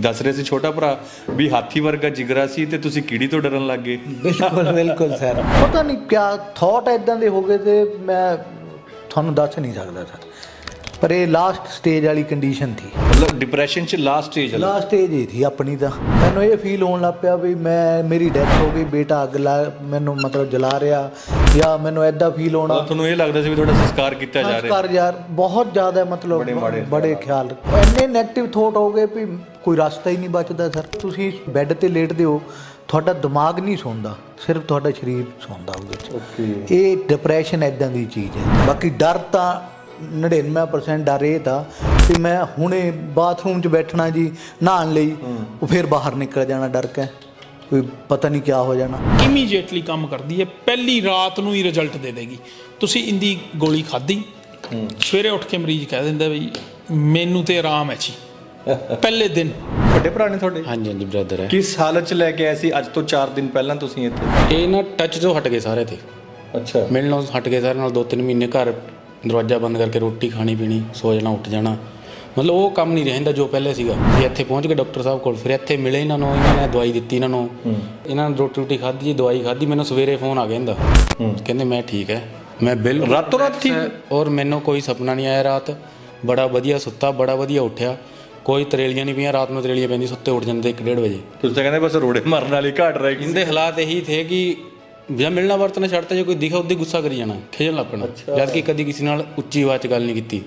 ਦੱਸ ਰਹੇ ਸੀ ਛੋਟਾ ਭਰਾ ਵੀ ਹਾਥੀ ਵਰਗਾ ਜਿਗਰਾ ਸੀ ਤੇ ਤੁਸੀਂ ਕੀੜੀ ਤੋਂ ਡਰਨ ਲੱਗ ਗਏ। ਬਿਲਕੁਲ ਬਿਲਕੁਲ ਸਰ। ਪਤਾ ਨਹੀਂ ਕਿਆ ਥਾਟ ਇਦਾਂ ਦੇ ਹੋ ਗਏ ਤੇ ਮੈਂ ਤੁਹਾਨੂੰ ਦੱਸ ਨਹੀਂ ਸਕਦਾ ਸਰ। ਪਰ ਇਹ ਲਾਸਟ ਸਟੇਜ ਵਾਲੀ ਕੰਡੀਸ਼ਨ ਥੀ। ਮਤਲਬ ਡਿਪਰੈਸ਼ਨ ਚ ਲਾਸਟ ਸਟੇਜ ਹੈ ਲਾਸਟ ਸਟੇਜ ਹੀ ਥੀ ਆਪਣੀ ਤਾਂ। ਮੈਨੂੰ ਇਹ ਫੀਲ ਹੋਣ ਲੱਗ ਪਿਆ ਵੀ ਮੈਂ ਮੇਰੀ ਡੈਥ ਹੋ ਗਈ ਬੇਟਾ ਅੱਗ ਲਾ ਮੈਨੂੰ ਮਤਲਬ ਜਲਾ ਰਿਹਾ। ਜਾਂ ਮੈਨੂੰ ਐਦਾਂ ਫੀਲ ਹੋਣਾ। ਤੁਹਾਨੂੰ ਇਹ ਲੱਗਦਾ ਸੀ ਵੀ ਤੁਹਾਡਾ ਸੰਸਕਾਰ ਕੀਤਾ ਜਾ ਰਿਹਾ। ਸੰਸਕਾਰ ਯਾਰ ਬਹੁਤ ਜ਼ਿਆਦਾ ਮਤਲਬ ਬੜੇ ਖਿਆਲ ਇੰਨੇ 네ਗੇਟਿਵ ਥੋਟ ਹੋ ਗਏ ਵੀ ਕੋਈ ਰਸਤਾ ਹੀ ਨਹੀਂ ਬਚਦਾ ਸਰ ਤੁਸੀਂ ਬੈੱਡ ਤੇ ਲੇਟਦੇ ਹੋ ਤੁਹਾਡਾ ਦਿਮਾਗ ਨਹੀਂ ਸੌਂਦਾ। ਸਿਰਫ ਤੁਹਾਡਾ ਸਰੀਰ ਸੌਂਦਾ ਉਹਦੇ ਵਿੱਚ ਓਕੇ ਇਹ ਡਿਪਰੈਸ਼ਨ ਇਦਾਂ ਦੀ ਚੀਜ਼ ਹੈ। ਬਾਕੀ ਡਰ ਤਾਂ 99% ਡਰ ਇਹ ਤਾਂ ਕਿ ਮੈਂ ਹੁਣੇ ਬਾਥਰੂਮ 'ਚ ਬੈਠਣਾ ਜੀ ਨਹਾਉਣ ਲਈ ਉਹ ਫਿਰ ਬਾਹਰ ਨਿਕਲ ਜਾਣਾ ਡਰ ਕੇ ਕੋਈ ਪਤਾ ਨਹੀਂ ਕੀ ਹੋ ਜਾਣਾ। ਇਮੀਡੀਏਟਲੀ ਕੰਮ ਕਰਦੀ ਹੈ ਪਹਿਲੀ ਰਾਤ ਨੂੰ ਹੀ ਰਿਜ਼ਲਟ ਦੇ ਦੇਗੀ। ਤੁਸੀਂ ਇੰਦੀ ਗੋਲੀ ਖਾਧੀ ਸਵੇਰੇ ਉੱਠ ਕੇ ਮਰੀਜ਼ ਕਹਿ ਦਿੰਦਾ ਵੀ ਮੈਨੂੰ ਤੇ ਆਰਾਮ ਹੈ ਜੀ। ਪਹਿਲੇ ਦਿਨ। ਵੱਡੇ ਭਰਾ ਨੇ ਤੁਹਾਡੇ? ਹਾਂਜੀ ਹਾਂਜੀ ਬ੍ਰਦਰ ਹੈ। ਕਿਸ ਹਾਲਤ ਚ ਲੈ ਕੇ ਆਏ ਸੀ ਅੱਜ ਤੋਂ 4 ਦਿਨ ਪਹਿਲਾਂ ਤੁਸੀਂ ਇੱਥੇ? ਇਹ ਨਾ ਟੱਚ ਤੋਂ ਹਟ ਗਏ ਸਾਰੇ ਤੇ। ਅੱਛਾ। ਮਿਲਣੋਂ ਹਟ ਗਏ ਸਾਰੇ ਨਾਲ ਦੋ ਤਿੰਨ ਮਹੀਨੇ ਘਰ ਦਰਵਾਜ਼ਾ ਬੰਦ ਕਰਕੇ ਰੋਟੀ ਖਾਣੀ ਪੀਣੀ ਸੋ ਜਾਣਾ ਉੱਠ ਜਾਣਾ। ਮਤਲਬ ਉਹ ਕੰਮ ਨਹੀਂ ਰਹਿੰਦਾ ਜੋ ਪਹਿਲੇ ਸੀਗਾ। ਵੀ ਇੱਥੇ ਪਹੁੰਚ ਕੇ ਡਾਕਟਰ ਸਾਹਿਬ ਕੋਲ ਫਿਰ ਇੱਥੇ ਮਿਲੇ ਇਹਨਾਂ ਨੂੰ ਇਹਨਾਂ ਨੇ ਦਵਾਈ ਦਿੱਤੀ ਇਹਨਾਂ ਨੂੰ। ਇਹਨਾਂ ਨੇ ਰੋਟੀ ਰੋਟੀ ਖਾਧੀ ਜੀ ਦਵਾਈ ਖਾਧੀ ਮੈਨੂੰ ਸਵੇਰੇ ਫੋਨ ਆ ਗਿਆ ਇਹਦਾ। ਕਹਿੰਦੇ ਮੈਂ ਠੀਕ ਹੈ ਮੈਂ ਬਿਲ ਰਾਤੋਂ ਰਾਤ ਠੀਕ? ਔਰ ਮੈਨੂੰ ਕੋਈ ਸੁਪਨਾ ਨਹੀਂ ਆਇਆ ਰਾਤ। ਬੜਾ ਵਧੀਆ ਸੁੱਤਾ ਬੜਾ ਵਧੀਆ ਉੱਠਿਆ। ਕੋਈ ਤਰੇਲੀਆਂ ਨਹੀਂ ਪਈਆਂ ਰਾਤ ਨੂੰ ਤਰੇਲੀਆਂ ਪੈਂਦੀ ਸੁੱਤੇ ਉੱਠ ਜਾਂਦੇ 1:30 ਵਜੇ। ਤੁਸੀਂ ਤਾਂ ਕਹਿੰਦੇ ਬਸ ਰੋੜੇ ਮਾਰਨ ਵਾਲੀ ਘਾਟ ਰਹਿ ਗਈ। ਹਾਲਾਤ ਇਹੀ ਥੇ ਕਿ ਜਾਂ ਮਿਲਣਾ ਵਰਤਣਾ ਛੱਡਤਾ ਜੇ ਕੋਈ ਦਿਖਾ ਉਹਦੇ ਗੁੱਸਾ ਕਰੀ ਜਾਣਾ ਖੇਜਣ ਲੱਗ ਪੈਣਾ। ਜਦ ਕਿ ਕਦੀ ਕਿਸੇ ਨਾਲ ਉੱਚੀ ਆਵਾਜ਼ 'ਚ ਗੱਲ ਨਹੀਂ ਕੀਤੀ।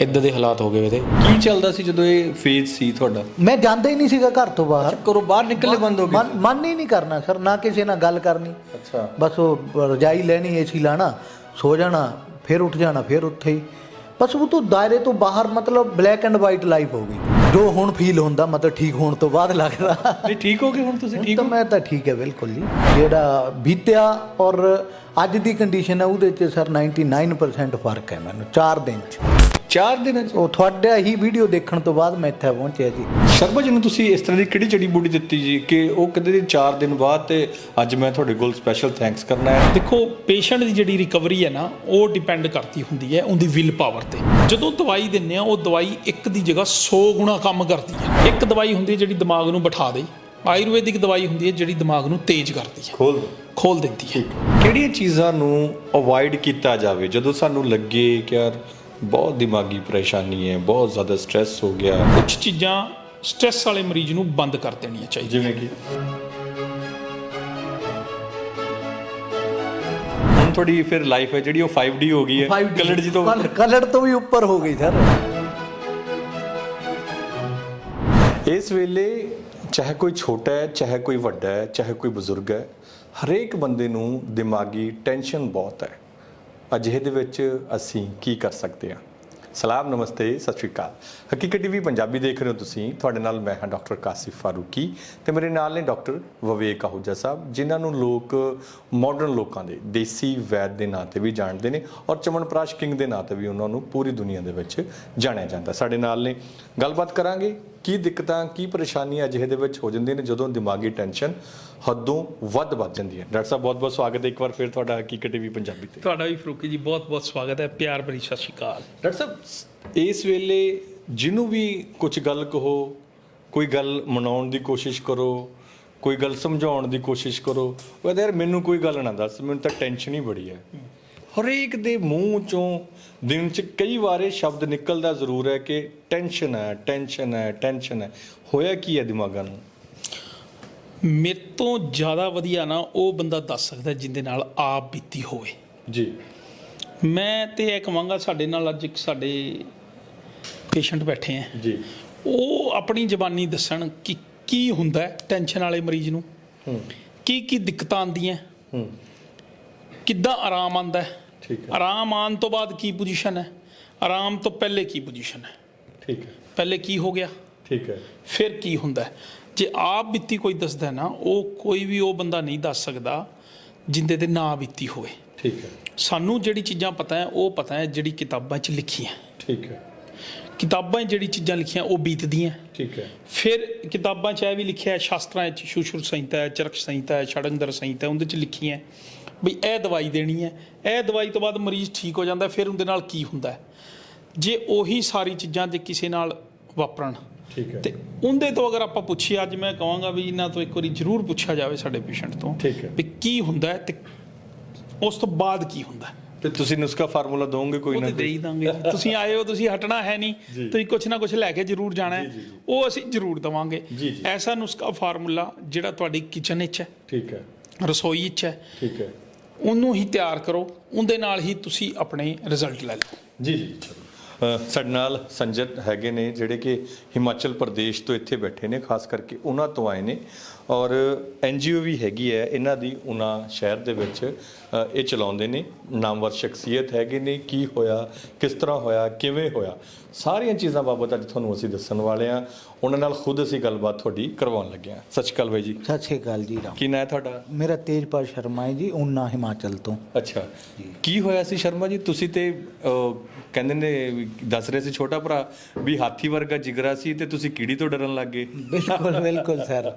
ਇਦਾਂ ਦੇ ਹਾਲਾਤ ਹੋ ਗਏ ਉਹਦੇ। ਕੀ ਚੱਲਦਾ ਸੀ ਜਦੋਂ ਇਹ ਫੇਜ਼ ਸੀ ਤੁਹਾਡਾ? ਮੈਂ ਜਾਂਦਾ ਹੀ ਨਹੀਂ ਸੀਗਾ ਘਰ ਤੋਂ ਬਾਹਰ। ਕਰੋ ਬਾਹਰ ਨਿਕਲਣੇ ਬੰਦ ਹੋ ਗਏ ਮਨ ਮਨ ਹੀ ਨਹੀਂ ਕਰਨਾ ਸਰ ਨਾ ਕਿਸੇ ਨਾਲ ਗੱਲ ਕਰਨੀ। ਅੱਛਾ। ਬਸ ਉਹ ਰਜਾਈ ਲੈਣੀ ਏਸੀ ਲਾਣਾ ਸੋ ਜਾਣਾ ਫਿਰ ਉੱਠ ਜਾਣਾ ਫਿਰ ਉੱਥੇ ਹੀ। ਬਸ ਉਹ ਤੋਂ ਦਾਇਰੇ ਤੋਂ ਬਾਹਰ ਮਤਲਬ ਬਲੈਕ ਐਂਡ ਵਾਈਟ ਲਾਈਫ ਹੋ ਗਈ। ਜੋ ਹੁਣ ਫੀਲ ਹੁੰਦਾ ਮਤਲਬ ਠੀਕ ਹੋਣ ਤੋਂ ਬਾਅਦ ਲੱਗਦਾ। ਨਹੀਂ ਠੀਕ ਹੋ ਗਏ ਹੁਣ ਤੁਸੀਂ ਹੁਣ ਤਾਂ ਮੈਂ ਤਾਂ ਠੀਕ ਹੈ ਬਿਲਕੁਲ ਜੀ। ਜਿਹੜਾ ਬੀਤਿਆ ਔਰ ਅੱਜ ਦੀ ਕੰਡੀਸ਼ਨ ਹੈ ਉਹਦੇ 'ਚ ਸਰ 99% ਫ਼ਰਕ ਹੈ ਮੈਨੂੰ 4 ਦਿਨ 'ਚ। 4 ਦਿਨਾਂ ਚ। ਉਹ ਤੁਹਾਡਾ ਹੀ ਵੀਡੀਓ ਦੇਖਣ ਤੋਂ ਬਾਅਦ ਮੈਂ ਇੱਥੇ ਪਹੁੰਚਿਆ ਜੀ। ਸ਼ਰਮਾ ਜੀ ਨੂੰ ਤੁਸੀਂ ਇਸ ਤਰ੍ਹਾਂ ਦੀ ਕਿਹੜੀ ਜੜੀ ਬੂਟੀ ਦਿੱਤੀ ਜੀ ਕਿ ਉਹ ਕਹਿੰਦੇ ਜੀ 4 ਦਿਨ ਬਾਅਦ ਤੇ ਅੱਜ ਮੈਂ ਤੁਹਾਡੇ ਕੋਲ ਸਪੈਸ਼ਲ ਥੈਂਕਸ ਕਰਨਾ ਹੈ? ਦੇਖੋ ਪੇਸ਼ੈਂਟ ਦੀ ਜਿਹੜੀ ਰਿਕਵਰੀ ਹੈ ਨਾ ਉਹ ਡਿਪੈਂਡ ਕਰਦੀ ਹੁੰਦੀ ਹੈ ਉਹਦੀ ਵਿਲ ਪਾਵਰ ਤੇ। ਜਦੋਂ ਦਵਾਈ ਦਿੰਨੇ ਆ ਉਹ ਦਵਾਈ ਇੱਕ ਦੀ ਜਗ੍ਹਾ 100 ਗੁਣਾ ਕੰਮ ਕਰਦੀ ਹੈ। ਇੱਕ ਦਵਾਈ ਹੁੰਦੀ ਹੈ ਜਿਹੜੀ ਦਿਮਾਗ ਨੂੰ ਬਿਠਾ ਦੇ ਆਯੁਰਵੈਦਿਕ ਦਵਾਈ ਹੁੰਦੀ ਹੈ ਜਿਹੜੀ ਦਿਮਾਗ ਨੂੰ ਤੇਜ਼ ਕਰਦੀ ਹੈ। ਖੋਲ ਖੋਲ ਦਿੰਦੀ ਹੈ। ਕਿਹੜੀਆਂ ਚੀਜ਼ਾਂ ਨੂੰ ਅਵੋਇਡ ਕੀਤਾ ਜਾਵੇ? ਜਦੋਂ ਸਾਨੂੰ ਲੱਗੇ ਕਿ ਯਾਰ ਬਹੁਤ ਦਿਮਾਗੀ ਪਰੇਸ਼ਾਨੀ ਹੈ ਬਹੁਤ ਜ਼ਿਆਦਾ ਸਟ੍ਰੈਸ ਹੋ ਗਿਆ। ਕੁਝ ਚੀਜ਼ਾਂ ਸਟ੍ਰੈਸ ਵਾਲੇ ਮਰੀਜ਼ ਨੂੰ ਬੰਦ ਕਰ ਦੇਣੀਆਂ ਚਾਹੀਦੀਆਂ। ਜਿਵੇਂ ਕਿ? ਹੁਣ ਤੁਹਾਡੀ ਫਿਰ ਲਾਈਫ ਹੈ ਜਿਹੜੀ ਉਹ 5D ਹੋ ਗਈ ਹੈ। 5D ਕਲੜ ਜੀ ਤੋਂ ਕਲਰ ਤੋਂ ਵੀ ਉੱਪਰ ਹੋ ਗਈ ਸਰ। ਇਸ ਵੇਲੇ ਚਾਹੇ ਕੋਈ ਛੋਟਾ ਹੈ ਚਾਹੇ ਕੋਈ ਵੱਡਾ ਹੈ ਚਾਹੇ ਕੋਈ ਬਜ਼ੁਰਗ ਹੈ ਹਰੇਕ ਬੰਦੇ ਨੂੰ ਦਿਮਾਗੀ ਟੈਨਸ਼ਨ ਬਹੁਤ ਹੈ। ਅਜਿਹੇ ਦੇ ਵਿੱਚ ਅਸੀਂ ਕੀ ਕਰ ਸਕਦੇ ਹਾਂ? ਸਲਾਮ, ਨਮਸਤੇ, ਸਤਿ ਸ਼੍ਰੀ ਅਕਾਲ। ਹਕੀਕਤ ਟੀਵੀ ਪੰਜਾਬੀ ਦੇਖ ਰਹੇ ਹੋ ਤੁਸੀਂ। ਤੁਹਾਡੇ ਨਾਲ ਮੈਂ ਹਾਂ ਡਾਕਟਰ ਕਾਸਿਫ ਫਾਰੂਕੀ ਤੇ ਮੇਰੇ ਨਾਲ ਨੇ ਡਾਕਟਰ ਵਿਵੇਕ ਆਹੂਜਾ ਸਾਹਿਬ, ਜਿਨ੍ਹਾਂ ਨੂੰ ਲੋਕ ਮਾਡਰਨ ਲੋਕਾਂ ਦੇ, ਦੇਸੀ ਵੈਦ ਦੇ ਨਾਂ ਤੇ ਵੀ ਜਾਣਦੇ ਨੇ ਔਰ ਚਮਨਪ੍ਰਾਸ਼ ਕਿੰਗ ਦੇ ਨਾਂ ਤੇ ਵੀ ਉਹਨਾਂ ਨੂੰ ਪੂਰੀ ਦੁਨੀਆ ਦੇ ਵਿੱਚ ਜਾਣਿਆ ਜਾਂਦਾ। ਸਾਡੇ ਨਾਲ ਨੇ ਗੱਲਬਾਤ ਕਰਾਂਗੇ। ਕੀ ਦਿੱਕਤਾਂ ਕੀ ਪਰੇਸ਼ਾਨੀਆਂ ਅਜਿਹੇ ਦੇ ਵਿੱਚ ਹੋ ਜਾਂਦੀਆਂ ਨੇ ਜਦੋਂ ਦਿਮਾਗੀ ਟੈਨਸ਼ਨ ਹੱਦੋਂ ਵੱਧ ਵੱਧ ਜਾਂਦੀ ਹੈ? ਡਾਕਟਰ ਸਾਹਿਬ ਬਹੁਤ ਬਹੁਤ ਸਵਾਗਤ ਹੈ ਇੱਕ ਵਾਰ ਫਿਰ ਤੁਹਾਡਾ ਹਕੀਕਤ ਟੀਵੀ ਪੰਜਾਬੀ ਤੇ। ਤੁਹਾਡਾ ਵੀ ਫਰੂਕੀ ਜੀ ਬਹੁਤ ਬਹੁਤ ਸਵਾਗਤ ਹੈ ਪਿਆਰ ਭਰੀ ਸਤਿ ਸ਼੍ਰੀ ਅਕਾਲ। ਡਾਕਟਰ ਸਾਹਿਬ ਇਸ ਵੇਲੇ ਜਿਹਨੂੰ ਵੀ ਕੁਝ ਗੱਲ ਕਹੋ ਕੋਈ ਗੱਲ ਮਨਾਉਣ ਦੀ ਕੋਸ਼ਿਸ਼ ਕਰੋ ਕੋਈ ਗੱਲ ਸਮਝਾਉਣ ਦੀ ਕੋਸ਼ਿਸ਼ ਕਰੋ ਉਹ ਕਹਿੰਦਾ ਯਾਰ ਮੈਨੂੰ ਕੋਈ ਗੱਲ ਨਾ ਦੱਸ ਮੈਨੂੰ ਤਾਂ ਟੈਨਸ਼ਨ ਹੀ ਬੜੀ ਹੈ। ਹਰੇਕ ਦੇ ਮੂੰਹ ਚੋਂ ਦਿਨ 'ਚ ਕਈ ਵਾਰ ਸ਼ਬਦ ਨਿਕਲਦਾ ਜ਼ਰੂਰ ਹੈ ਕਿ ਟੈਨਸ਼ਨ ਹੈ ਟੈਨਸ਼ਨ ਹੈ ਟੈਨਸ਼ਨ ਹੈ। ਹੋਇਆ ਕੀ ਹੈ ਦਿਮਾਗਾਂ ਨੂੰ? ਮੇਰੇ ਤੋਂ ਜ਼ਿਆਦਾ ਵਧੀਆ ਨਾ ਉਹ ਬੰਦਾ ਦੱਸ ਸਕਦਾ ਜਿੰਦੇ ਨਾਲ ਆਪ ਬੀਤੀ ਹੋਵੇ। ਜੀ। ਮੈਂ ਤੇ ਇਹ ਕਹਾਂਗਾ ਸਾਡੇ ਨਾਲ ਅੱਜ ਇੱਕ ਸਾਡੇ ਪੇਸ਼ੈਂਟ ਬੈਠੇ ਆ। ਜੀ। ਉਹ ਆਪਣੀ ਜ਼ਬਾਨੀ ਦੱਸਣ ਕਿ ਕੀ ਹੁੰਦਾ ਟੈਨਸ਼ਨ ਵਾਲੇ ਮਰੀਜ਼ ਨੂੰ। ਹੂੰ। ਕੀ ਕੀ ਦਿੱਕਤਾਂ ਆਉਂਦੀਆਂ। ਹੂੰ। ਕਿੱਦਾਂ ਆਰਾਮ ਆਉਂਦਾ ਹੈ। ਠੀਕ ਹੈ। ਆਰਾਮ ਆਉਣ ਤੋਂ ਬਾਅਦ ਕੀ ਪੋਜੀਸ਼ਨ ਹੈ? ਆਰਾਮ ਤੋਂ ਪਹਿਲੇ ਕੀ ਪੋਜੀਸ਼ਨ ਹੈ? ਠੀਕ ਹੈ। ਪਹਿਲੇ ਕੀ ਹੋ ਗਿਆ? ਠੀਕ ਹੈ। ਫਿਰ ਕੀ ਹੁੰਦਾ? ਜੇ ਆਪ ਬੀਤੀ ਕੋਈ ਦੱਸਦਾ ਨਾ ਉਹ ਕੋਈ ਵੀ ਉਹ ਬੰਦਾ ਨਹੀਂ ਦੱਸ ਸਕਦਾ ਜਿੰਦੇ ਤੇ ਨਾ ਬੀਤੀ ਹੋਵੇ। ਠੀਕ ਹੈ। ਸਾਨੂੰ ਜਿਹੜੀ ਚੀਜ਼ਾਂ ਪਤਾ ਹੈ ਉਹ ਪਤਾ ਹੈ ਜਿਹੜੀ ਕਿਤਾਬਾਂ 'ਚ ਲਿਖੀਆਂ। ਠੀਕ ਹੈ। ਕਿਤਾਬਾਂ 'ਚ ਜਿਹੜੀ ਚੀਜ਼ਾਂ ਲਿਖੀਆਂ ਉਹ ਬੀਤਦੀਆਂ। ਠੀਕ ਹੈ। ਫਿਰ ਕਿਤਾਬਾਂ 'ਚ ਇਹ ਵੀ ਲਿਖਿਆ ਹੈ ਸ਼ਾਸਤਰਾਂ 'ਚ ਸ਼ੂਸ਼ੁਰ ਸੰਹਿਤਾ ਹੈ ਚਰਕ ਸੰਹਿਤਾ ਹੈ ਛੜੰਦਰ ਸੰਹਿਤਾ ਉਹਦੇ 'ਚ ਲਿਖੀਆਂ ਵੀ ਇਹ ਦਵਾਈ ਦੇਣੀ ਹੈ। ਇਹ ਦਵਾਈ ਤੋਂ ਬਾਅਦ ਮਰੀਜ਼ ਠੀਕ ਹੋ ਜਾਂਦਾ ਫਿਰ ਉਹਦੇ ਨਾਲ ਕੀ ਹੁੰਦਾ ਹੈ। ਜੇ ਉਹੀ ਸਾਰੀ ਚੀਜ਼ਾਂ ਜੇ ਕਿਸੇ ਨਾਲ ਵਾਪਰਨ ਠੀਕ ਹੈ। ਤੇ ਉਹਦੇ ਤੋਂ ਅਗਰ ਆਪਾਂ ਪੁੱਛੀਏ ਅੱਜ ਮੈਂ ਕਹਾਂਗਾ ਵੀ ਇਹਨਾਂ ਤੋਂ ਇੱਕ ਵਾਰੀ ਜ਼ਰੂਰ ਪੁੱਛਿਆ ਜਾਵੇ ਸਾਡੇ ਪੇਸ਼ੈਂਟ ਤੋਂ ਠੀਕ ਹੈ। ਵੀ ਕੀ ਹੁੰਦਾ ਹੈ ਤੇ ਉਸ ਤੋਂ ਬਾਅਦ ਕੀ ਹੁੰਦਾ ਹੈ। ਤੇ ਤੁਸੀਂ ਨੁਸਖਾ ਫਾਰਮੂਲਾ ਦੋਗੇ ਕੋਈ ਉਹ ਨਾ ਤੇ ਦੇ ਹੀ ਦਾਂਗੇ ਤੁਸੀਂ ਆਏ ਹੋ ਤੁਸੀਂ ਹਟਣਾ ਹੈ ਨਹੀਂ। ਤੁਸੀਂ ਕੁਝ ਨਾ ਕੁਝ ਲੈ ਕੇ ਜ਼ਰੂਰ ਜਾਣਾ ਹੈ। ਉਹ ਅਸੀਂ ਜ਼ਰੂਰ ਦਵਾਂਗੇ। ਐਸਾ ਨੁਸਖਾ ਫਾਰਮੂਲਾ ਜਿਹੜਾ ਤੁਹਾਡੀ ਕਿਚਨ ਵਿੱਚ ਹੈ। ਠੀਕ ਹੈ। ਰਸੋਈ ਵਿੱਚ ਹੈ। ਠੀਕ ਹੈ। ਉਹਨੂੰ ਹੀ ਤਿਆਰ ਕਰੋ, ਉਹਦੇ ਨਾਲ ਹੀ ਤੁਸੀਂ ਆਪਣੇ ਰਿਜ਼ਲਟ ਲੈ ਲਓ। ਜੀ ਜੀ ਸਾਡੇ ਨਾਲ ਸੰਜਤ ਹੈਗੇ ਨੇ, ਜਿਹੜੇ ਕਿ ਹਿਮਾਚਲ ਪ੍ਰਦੇਸ਼ ਤੋਂ ਇੱਥੇ ਬੈਠੇ ਨੇ, ਖਾਸ ਕਰਕੇ ਉਹਨਾਂ ਤੋਂ ਆਏ ਨੇ। ਔਰ ਐਨਜੀਓ ਵੀ ਹੈਗੀ ਹੈ, ਇਹਨਾਂ ਦੀ ਉਹਨਾਂ ਸ਼ਹਿਰ ਦੇ ਵਿੱਚ ਇਹ ਚਲਾਉਂਦੇ ਨੇ। ਨਾਮਵਰ ਸ਼ਖਸੀਅਤ ਹੈਗੇ ਨੇ, ਕੀ ਹੋਇਆ, ਕਿਸ ਤਰ੍ਹਾਂ ਹੋਇਆ, ਕਿਵੇਂ ਹੋਇਆ। ਸਾਰੀਆਂ ਚੀਜ਼ਾਂ ਬਾਬਤ ਅੱਜ ਤੁਹਾਨੂੰ ਅਸੀਂ ਦੱਸਣ ਵਾਲੇ ਆ ਉਹਨਾਂ ਨਾਲ ਖੁਦ ਅਸੀਂ ਗੱਲਬਾਤ ਤੁਹਾਡੀ ਕਰਵਾਉਣ ਲੱਗੇ ਆ ਸਤਿ ਸ਼੍ਰੀ ਅਕਾਲ ਬਾਈ ਜੀ। ਸਤਿ ਸ਼੍ਰੀ ਅਕਾਲ ਜੀ ਰਾਮ। ਕੀ ਨਾਂ ਹੈ ਤੁਹਾਡਾ? ਮੇਰਾ ਤੇਜਪਾਲ ਸ਼ਰਮਾ ਹੈ ਜੀ ਉਨਾ ਹਿਮਾਚਲ ਤੋਂ। ਅੱਛਾ। ਕੀ ਹੋਇਆ ਸੀ ਸ਼ਰਮਾ ਜੀ? ਤੁਸੀਂ ਤੇ ਅਹ, ਕਹਿੰਦੇ ਨੇ ਦੱਸ ਰਹੇ ਸੀ ਛੋਟਾ ਭਰਾ ਵੀ ਹਾਥੀ ਵਰਗਾ ਜਿਗਰਾ ਸੀ ਤੇ ਤੁਸੀਂ ਕੀੜੀ ਤੋਂ ਡਰਨ ਲੱਗ ਗਏ। ਬਿਲਕੁਲ ਬਿਲਕੁਲ ਸਰ।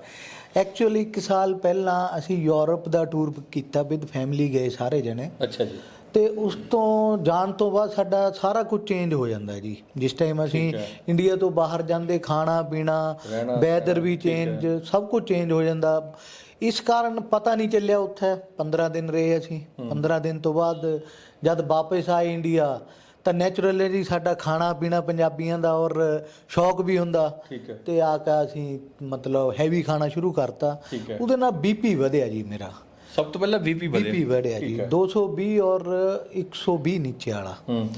ਐਕਚੁਅਲੀ ਇੱਕ ਸਾਲ ਪਹਿਲਾਂ ਅਸੀਂ ਯੂਰਪ ਦਾ ਟੂਰ ਕੀਤਾ ਵਿਦ ਫੈਮਿਲੀ ਗਏ ਸਾਰੇ ਜਣੇ। ਅੱਛਾ ਜੀ। ਤੇ ਉਸ ਤੋਂ ਜਾਣ ਤੋਂ ਬਾਅਦ ਸਾਡਾ ਸਾਰਾ ਕੁਝ ਚੇਂਜ ਹੋ ਜਾਂਦਾ ਹੈ ਜੀ। ਜਿਸ ਟਾਈਮ ਅਸੀਂ। ਇੰਡੀਆ ਤੋਂ ਬਾਹਰ ਜਾਂਦੇ ਖਾਣਾ ਪੀਣਾ ਵੈਦਰ ਵੀ। ਚੇਂਜ ਸਭ ਕੁਝ ਚੇਂਜ ਹੋ ਜਾਂਦਾ। ਇਸ ਕਾਰਨ ਪਤਾ ਨਹੀਂ ਚੱਲਿਆ ਉੱਥੇ। 15 ਦਿਨ ਰਹੇ ਅਸੀਂ। 15 ਦਿਨ ਤੋਂ ਬਾਅਦ ਜਦ ਵਾਪਸ ਆਏ ਇੰਡੀਆ ਤਾਂ ਨੈਚੁਰਲੀ ਸਾਡਾ ਖਾਣਾ ਪੀਣਾ ਪੰਜਾਬੀਆਂ ਦਾ ਔਰ ਸ਼ੌਕ ਵੀ ਹੁੰਦਾ। ਤੇ ਆ ਕੇ ਅਸੀਂ ਮਤਲਬ ਹੈਵੀ ਖਾਣਾ ਸ਼ੁਰੂ ਕਰਤਾ। ਉਹਦੇ ਨਾਲ ਬੀਪੀ ਵਧਿਆ ਜੀ ਮੇਰਾ। ਸਭ ਤੋਂ ਪਹਿਲਾਂ ਬੀਪੀ ਵਧਿਆ। ਬੀਪੀ ਵਧਿਆ ਜੀ। ਠੀਕ ਹੈ। 220 ਔਰ 120 ਨੀਚੇ ਵਾਲਾ। ਹੂੰ।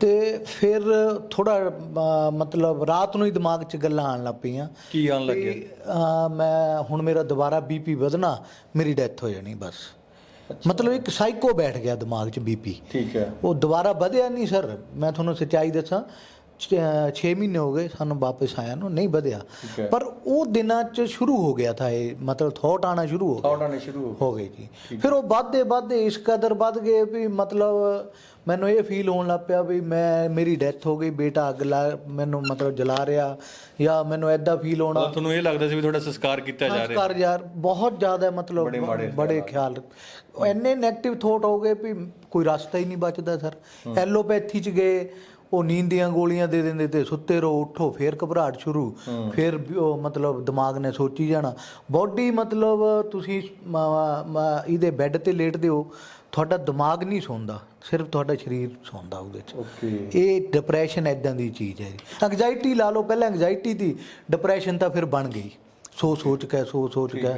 ਤੇ ਫਿਰ ਥੋੜਾ ਮਤਲਬ ਰਾਤ ਨੂੰ ਹੀ ਦਿਮਾਗ 'ਚ ਗੱਲਾਂ ਆਉਣ ਲੱਗ ਪਈਆਂ। ਕੀ ਆਉਣ ਲੱਗ ਕਿ, ਗਿਆ ਅਹ, ਮੈਂ ਹੁਣ ਮੇਰਾ ਦੁਬਾਰਾ ਬੀਪੀ ਵਧਣਾ ਮੇਰੀ ਡੈਥ ਹੋ ਜਾਣੀ ਬਸ। ਮਤਲਬ ਇੱਕ ਸਾਈਕੋ ਬੈਠ ਗਿਆ ਦਿਮਾਗ 'ਚ ਬੀਪੀ। ਠੀਕ ਹੈ। ਉਹ ਦੁਬਾਰਾ ਵਧਿਆ ਨਹੀਂ ਸਰ। ਮੈਂ ਤੁਹਾਨੂੰ ਸੱਚਾਈ ਦੱਸਾਂ 6 ਮਹੀਨੇ ਹੋ ਗਏ ਸਾਨੂੰ ਵਾਪਸ ਆਇਆ ਨੂੰ ਨਹੀਂ ਵਧਿਆ। ਪਰ ਉਹ ਦਿਨਾਂ 'ਚ ਸ਼ੁਰੂ ਹੋ ਗਿਆ ਥਾ ਇਹ ਮਤਲਬ ਥੌਟ ਆਣਾ ਸ਼ੁਰੂ ਹੋ ਗਿਆ। ਥਾਟ ਆਣੇ ਸ਼ੁਰੂ ਹੋ ਗਏ ਜੀ। ਫਿਰ ਉਹ ਵੱਧਦੇ ਵੱਧਦੇ ਇਸ ਕਦਰ ਵੱਧ ਗਏ ਵੀ ਮਤਲਬ ਮੈਨੂੰ ਇਹ ਫੀਲ ਹੋਣ ਲੱਗ ਪਿਆ ਵੀ ਮੈਂ ਮੇਰੀ ਡੈਥ ਹੋ ਗਈ ਬੇਟਾ ਅੱਗ ਲਾ ਮੈਨੂੰ ਮਤਲਬ ਜਲਾ ਰਿਹਾ ਜਾਂ ਮੈਨੂੰ ਐਦਾਂ ਫੀਲ ਹੋਣਾ। ਤੁਹਾਨੂੰ ਇਹ ਲੱਗਦਾ ਸੀ ਵੀ ਤੁਹਾਡਾ ਸੰਸਕਾਰ ਕੀਤਾ ਜਾ ਰਿਹਾ। ਕਰ ਯਾਰ ਬਹੁਤ ਜ਼ਿਆਦਾ ਮਤਲਬ ਬੜੇ ਖਿਆਲ ਉਹ ਇੰਨੇ 네ਗੇਟਿਵ ਥੋਟ ਹੋ ਗਏ ਵੀ ਕੋਈ ਰਸਤਾ ਹੀ ਨਹੀਂ ਬਚਦਾ ਸਰ ਐਲੋਪੈਥੀ ਚ ਗਏ ਉਹ ਨੀਂਦ ਦੀਆਂ ਗੋਲੀਆਂ ਦੇ ਦਿੰਦੇ ਤੇ ਸੁੱਤੇ ਰਹੋ ਉੱਠੋ ਫੇਰ ਘਬਰਾਹਟ ਸ਼ੁਰੂ। ਫੇਰ ਉਹ ਮਤਲਬ ਦਿਮਾਗ ਨੇ ਸੋਚੀ ਜਾਣਾ। ਬਾਡੀ ਮਤਲਬ ਤੁਸੀਂ ਇਹਦੇ ਬੈੱਡ ਤੇ ਲੇਟਦੇ ਹੋ ਤੁਹਾਡਾ ਦਿਮਾਗ ਨਹੀਂ ਸੌਂਦਾ ਸਿਰਫ ਤੁਹਾਡਾ ਸਰੀਰ ਸੌਂਦਾ ਉਹਦੇ ਚ। ਓਕੇ। ਇਹ ਡਿਪਰੈਸ਼ਨ ਐਦਾਂ ਦੀ ਚੀਜ਼ ਹੈ। ਐਂਗਜ਼ਾਇਟੀ ਲਾ ਲਓ ਪਹਿਲਾਂ ਐਂਗਜ਼ਾਇਟੀ ਦੀ ਡਿਪਰੈਸ਼ਨ ਤਾਂ ਫਿਰ ਬਣ ਗਈ। ਸੋ ਸੋਚ ਕੇ ਸੋ ਸੋਚ ਕੇ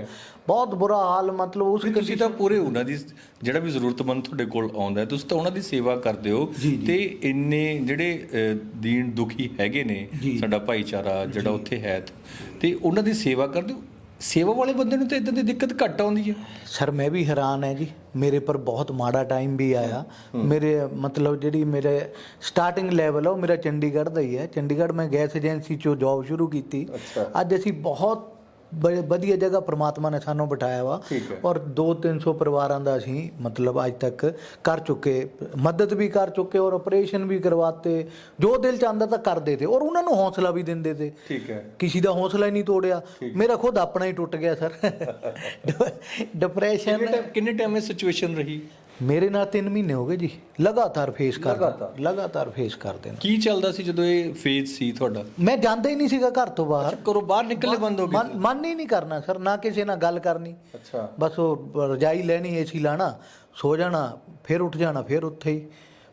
ਬਹੁਤ ਬੁਰਾ ਹਾਲ ਮਤਲਬ ਉਸ ਤੁਸੀਂ ਤਾਂ ਪੂਰੇ ਉਹਨਾਂ ਦੀ ਜਿਹੜਾ ਵੀ ਜ਼ਰੂਰਤਮੰਦ ਤੁਹਾਡੇ ਕੋਲ ਆਉਂਦਾ ਤੁਸੀਂ ਤਾਂ ਉਹਨਾਂ ਦੀ ਸੇਵਾ ਕਰਦੇ ਹੋ। ਤੇ ਇੰਨੇ ਜਿਹੜੇ ਦੀਨ ਦੁਖੀ ਹੈਗੇ ਨੇ ਸਾਡਾ ਭਾਈਚਾਰਾ ਜਿਹੜਾ ਉੱਥੇ ਹੈ ਤੇ ਉਹਨਾਂ ਦੀ ਸੇਵਾ ਕਰਦੇ ਹੋ? ਸੇਵਾ ਵਾਲੇ ਬੰਦੇ ਨੂੰ ਤਾਂ ਇਦਾਂ ਦੀ ਦਿੱਕਤ ਘੱਟ ਆਉਂਦੀ ਹੈ। ਸਰ ਮੈਂ ਵੀ ਹੈਰਾਨ ਹੈ ਜੀ। ਮੇਰੇ ਪਰ ਬਹੁਤ ਮਾੜਾ ਟਾਈਮ ਵੀ ਆਇਆ। ਮੇਰੇ ਮਤਲਬ ਜਿਹੜੀ ਮੇਰੇ ਸਟਾਰਟਿੰਗ ਲੈਵਲ ਹੈ ਉਹ ਮੇਰਾ ਚੰਡੀਗੜ੍ਹ ਦਾ ਹੀ ਹੈ। ਚੰਡੀਗੜ੍ਹ ਮੈਂ ਗੈਸ ਏਜੰਸੀ ਚੋਂ ਜੌਬ ਸ਼ੁਰੂ ਕੀਤੀ। ਅੱਜ ਅਸੀਂ ਬਹੁਤ ਬੜੇ ਵਧੀਆ ਜਗ੍ਹਾ ਪ੍ਰਮਾਤਮਾ ਨੇ ਸਾਨੂੰ ਬਿਠਾਇਆ ਵਾ। ਠੀਕ ਹੈ। ਔਰ 2-300 ਪਰਿਵਾਰਾਂ ਦਾ ਅਸੀਂ ਮਤਲਬ ਅੱਜ ਤੱਕ ਕਰ ਚੁੱਕੇ ਮਦਦ ਵੀ ਕਰ ਚੁੱਕੇ ਔਰ ਆਪਰੇਸ਼ਨ ਵੀ ਕਰਵਾਤੇ। ਜੋ ਦਿਲ ਚ ਆਉਂਦਾ ਤਾਂ ਕਰਦੇ ਤੇ ਔਰ ਉਹਨਾਂ ਨੂੰ ਹੌਸਲਾ ਵੀ ਦਿੰਦੇ ਤੇ। ਠੀਕ ਹੈ। ਕਿਸੇ ਦਾ ਹੌਸਲਾ ਹੀ ਨਹੀਂ ਤੋੜਿਆ। ਮੇਰਾ ਖੁਦ ਆਪਣਾ ਹੀ ਟੁੱਟ ਗਿਆ ਸਰ। ਡਿਪਰੈਸ਼ਨ ਕਿੰਨੇ ਟਾਈਮ ਕਿੰਨੇ ਟਾਈਮ ਇਹ ਸਿਚੁਏਸ਼ਨ ਰਹੀ? ਮੇਰੇ ਨਾਲ 3 ਮਹੀਨੇ ਹੋ ਗਏ ਜੀ। ਲਗਾਤਾਰ ਫੇਸ ਕਰ ਲਗਾਤਾਰ? ਲਗਾਤਾਰ ਫੇਸ ਕਰਦੇ ਨੇ ਕੀ ਚੱਲਦਾ ਸੀ ਜਦੋਂ ਇਹ ਫੇਜ਼ ਸੀ ਤੁਹਾਡਾ? ਮੈਂ ਜਾਂਦਾ ਹੀ ਨਹੀਂ ਸੀਗਾ ਘਰ ਤੋਂ ਬਾਹਰ। ਕਰੋ ਬਾਹਰ ਨਿਕਲਣੇ ਬੰਦ ਹੋ ਗਏ ਮਨ ਮਨ ਹੀ ਨਹੀਂ ਕਰਨਾ ਸਰ ਨਾ ਕਿਸੇ ਨਾਲ ਗੱਲ ਕਰਨੀ। ਅੱਛਾ। ਬਸ ਉਹ ਰਜਾਈ ਲੈਣੀ ਏਸੀ ਲਾਣਾ ਸੋ ਜਾਣਾ ਫਿਰ ਉੱਠ ਜਾਣਾ ਫਿਰ ਉੱਥੇ ਹੀ।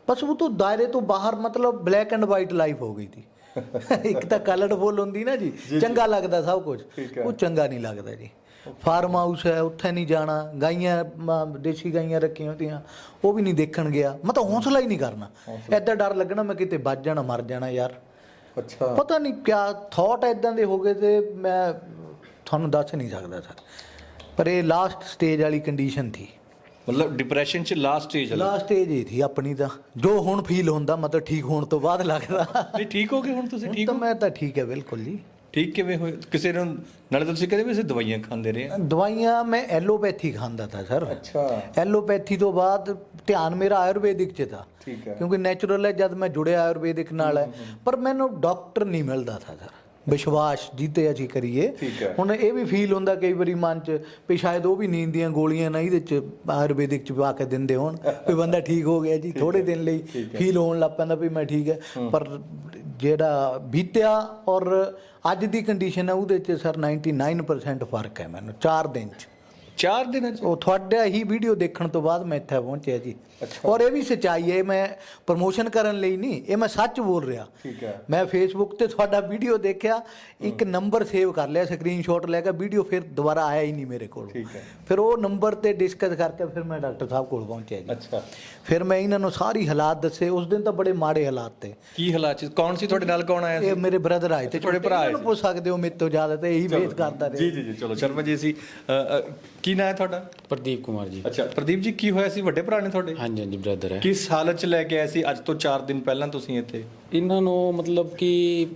ਬਸ ਉਹ ਤੋਂ ਦਾਇਰੇ ਤੋਂ ਬਾਹਰ ਮਤਲਬ ਬਲੈਕ ਐਂਡ ਵਾਈਟ ਲਾਈਫ ਹੋ ਗਈ ਸੀ। ਇੱਕ ਤਾਂ ਕਲਰਫੁਲ ਹੁੰਦੀ ਨਾ ਜੀ। ਚੰਗਾ ਲੱਗਦਾ ਸਭ ਕੁਝ। ਠੀਕ ਹੈ। ਉਹ ਚੰਗਾ ਨਹੀਂ ਲੱਗਦਾ ਜੀ। ਫਾਰਮ ਹਾਊਸ ਹੈ ਉੱਥੇ ਨਹੀਂ ਜਾਣਾ ਗਾਈਆਂ ਮ, ਦੇਸੀ ਗਾਈਆਂ ਰੱਖੀਆਂ ਹੁੰਦੀਆਂ ਉਹ ਵੀ ਨਹੀਂ ਦੇਖਣ ਗਿਆ। ਮੈਂ ਤਾਂ ਹੌਸਲਾ ਹੀ ਨਹੀਂ ਕਰਨਾ। ਐਦਾਂ ਡਰ ਲੱਗਣਾ ਮੈਂ ਕਿਤੇ ਵੱਜ ਜਾਣਾ ਮਰ ਜਾਣਾ ਯਾਰ। ਅੱਛਾ। ਪਤਾ ਨਹੀਂ ਕਿਆ ਥਾਟ ਐਦਾਂ ਦੇ ਹੋ ਗਏ ਤੇ ਮੈਂ ਤੁਹਾਨੂੰ ਦੱਸ ਨਹੀਂ ਸਕਦਾ ਸਰ। ਪਰ ਇਹ ਲਾਸਟ ਸਟੇਜ ਵਾਲੀ ਕੰਡੀਸ਼ਨ ਥੀ। ਮਤਲਬ ਡਿਪਰੈਸ਼ਨ ਚ ਲਾਸਟ ਸਟੇਜ ਹੈ ਲਾਸਟ ਸਟੇਜ ਹੀ ਥੀ ਆਪਣੀ ਤਾਂ। ਜੋ ਹੁਣ ਫੀਲ ਹੁੰਦਾ ਮਤਲਬ ਠੀਕ ਹੋਣ ਤੋਂ ਬਾਅਦ ਲੱਗਦਾ। ਨਹੀਂ ਠੀਕ ਹੋ ਗਏ ਹੁਣ ਤੁਸੀਂ ਹੁਣ ਠੀਕ ਤਾਂ ਮੈਂ ਤਾਂ ਠੀਕ ਹੈ ਬਿਲਕੁਲ ਜੀ। ਠੀਕ ਕਿਵੇਂ ਹੋਏ? ਕਿਸੇ ਨੂੰ ਨਾਲੇ ਤਾਂ ਤੁਸੀਂ ਕਹਿੰਦੇ ਵੀ ਅਸੀਂ ਦਵਾਈਆਂ ਖਾਂਦੇ ਰਹੇ ਹਾਂ। ਦਵਾਈਆਂ ਮੈਂ ਐਲੋਪੈਥੀ ਖਾਂਦਾ ਥਾ ਸਰ। ਅੱਛਾ। ਐਲੋਪੈਥੀ ਤੋਂ ਬਾਅਦ ਧਿਆਨ ਮੇਰਾ ਆਯੁਰਵੈਦਿਕ 'ਚ ਥਾ ਠੀਕ ਹੈ। ਕਿਉਂਕਿ ਨੈਚੁਰਲ ਹੈ ਜਦ ਮੈਂ ਜੁੜਿਆ ਆਯੁਰਵੈਦਿਕ ਨਾਲ ਹੈ। ਪਰ ਮੈਨੂੰ ਡਾਕਟਰ ਨਹੀਂ ਮਿਲਦਾ ਥਾ ਸਰ। ਵਿਸ਼ਵਾਸ ਜਿੱਤੇ ਅਸੀਂ ਕਰੀਏ। ਠੀਕ ਹੈ। ਹੁਣ ਇਹ ਵੀ ਫੀਲ ਹੁੰਦਾ ਕਈ ਵਾਰੀ ਮਨ 'ਚ ਵੀ ਸ਼ਾਇਦ ਉਹ ਵੀ ਨੀਂਦ ਦੀਆਂ ਗੋਲੀਆਂ ਨਾ ਇਹਦੇ 'ਚ ਆਯੁਰਵੈਦਿਕ 'ਚ ਪਾ ਕੇ ਦਿੰਦੇ ਹੋਣ। ਵੀ ਬੰਦਾ ਠੀਕ ਹੋ ਗਿਆ ਜੀ ਥੋੜੇ ਦਿਨ ਲਈ ਫੀਲ ਹੋਣ ਲੱਗ ਪੈਂਦਾ ਵੀ ਮੈਂ ਠੀਕ ਹੈ। ਪਰ ਜਿਹੜਾ ਬੀਤਿਆ ਔਰ ਅੱਜ ਦੀ ਕੰਡੀਸ਼ਨ ਹੈ ਉਹਦੇ 'ਚ ਸਰ 99% ਫ਼ਰਕ ਹੈ ਮੈਨੂੰ 4 ਦਿਨ 'ਚ। 4 ਦਿਨਾਂ ਚ। ਉਹ ਤੁਹਾਡਾ ਹੀ ਵੀਡੀਓ ਦੇਖਣ ਤੋਂ ਬਾਅਦ ਮੈਂ ਇੱਥੇ ਪਹੁੰਚਿਆ ਜੀ। ਔਰ ਇਹ ਵੀ ਸਚਾਈ ਹੈ ਮੈਂ ਪ੍ਰਮੋਸ਼ਨ ਕਰਨ ਲਈ ਨਹੀਂ ਇਹ ਮੈਂ ਸੱਚ ਬੋਲ ਰਿਹਾ। ਠੀਕ ਹੈ। ਮੈਂ ਫੇਸਬੁੱਕ ਤੇ ਤੁਹਾਡਾ ਵੀਡੀਓ ਦੇਖਿਆ ਇੱਕ ਨੰਬਰ ਸੇਵ ਕਰ ਲਿਆ ਸਕਰੀਨਸ਼ਾਟ ਲੈ ਕੇ ਵੀਡੀਓ ਫਿਰ ਦੁਬਾਰਾ ਆਇਆ ਹੀ ਨਹੀਂ ਮੇਰੇ ਕੋਲ। ਠੀਕ ਹੈ। ਫਿਰ ਉਹ ਨੰਬਰ ਤੇ ਡਿਸਕਸ ਕਰਕੇ ਫਿਰ ਮੈਂ ਡਾਕਟਰ ਸਾਹਿਬ ਕੋਲ ਪਹੁੰਚਿਆ ਜੀ। ਅੱਛਾ। ਫਿਰ ਮੈਂ ਇਹਨਾਂ ਨੂੰ ਸਾਰੀ ਹਾਲਾਤ ਦੱਸੇ ਉਸ ਦਿਨ ਤਾਂ ਬੜੇ ਮਾੜੇ ਹਾਲਾਤ ਤੇ। ਕੀ ਹਾਲਾਤ ਚ ਕੌਣ ਸੀ? ਤੁਹਾਡੇ ਨਾਲ ਕੌਣ ਆਇਆ ਸੀ? ਇਹ ਮੇਰੇ ਬ੍ਰਦਰ ਆਏ ਤੇ ਤੁਹਾਡੇ ਭਰਾ ਆਏ ਪੁੱਛ ਸਕਦੇ ਹੋ ਮੇਰੇ ਤੋਂ ਜ਼ਿਆਦਾ ਤੇ ਇਹੀ ਬੇਸ ਕਰਦਾ ਰਿਹਾ। ਜੀ ਜੀ ਜੀ ਚਲੋ। ਸ਼ਰਮਾ ਜੀ ਸੀ ਕੀ ਨਾਂ ਹੈ ਤੁਹਾਡਾ? ਪ੍ਰਦੀਪ ਕੁਮਾਰ ਜੀ। ਅੱਛਾ ਪ੍ਰਦੀਪ ਜੀ ਕੀ ਹੋਇਆ ਸੀ? ਵੱਡੇ ਭਰਾ ਨੇ ਤੁਹਾਡੇ? ਹਾਂਜੀ ਹਾਂਜੀ ਬ੍ਰਦਰ ਹੈ। ਕਿਸ ਹਾਲਤ ਚ ਲੈ ਕੇ ਆਏ ਸੀ? ਅੱਜ ਤੋਂ 4 ਦਿਨ ਪਹਿਲਾਂ ਤੁਸੀਂ ਇੱਥੇ? ਇਹਨਾਂ ਨੂੰ ਮਤਲਬ ਕਿ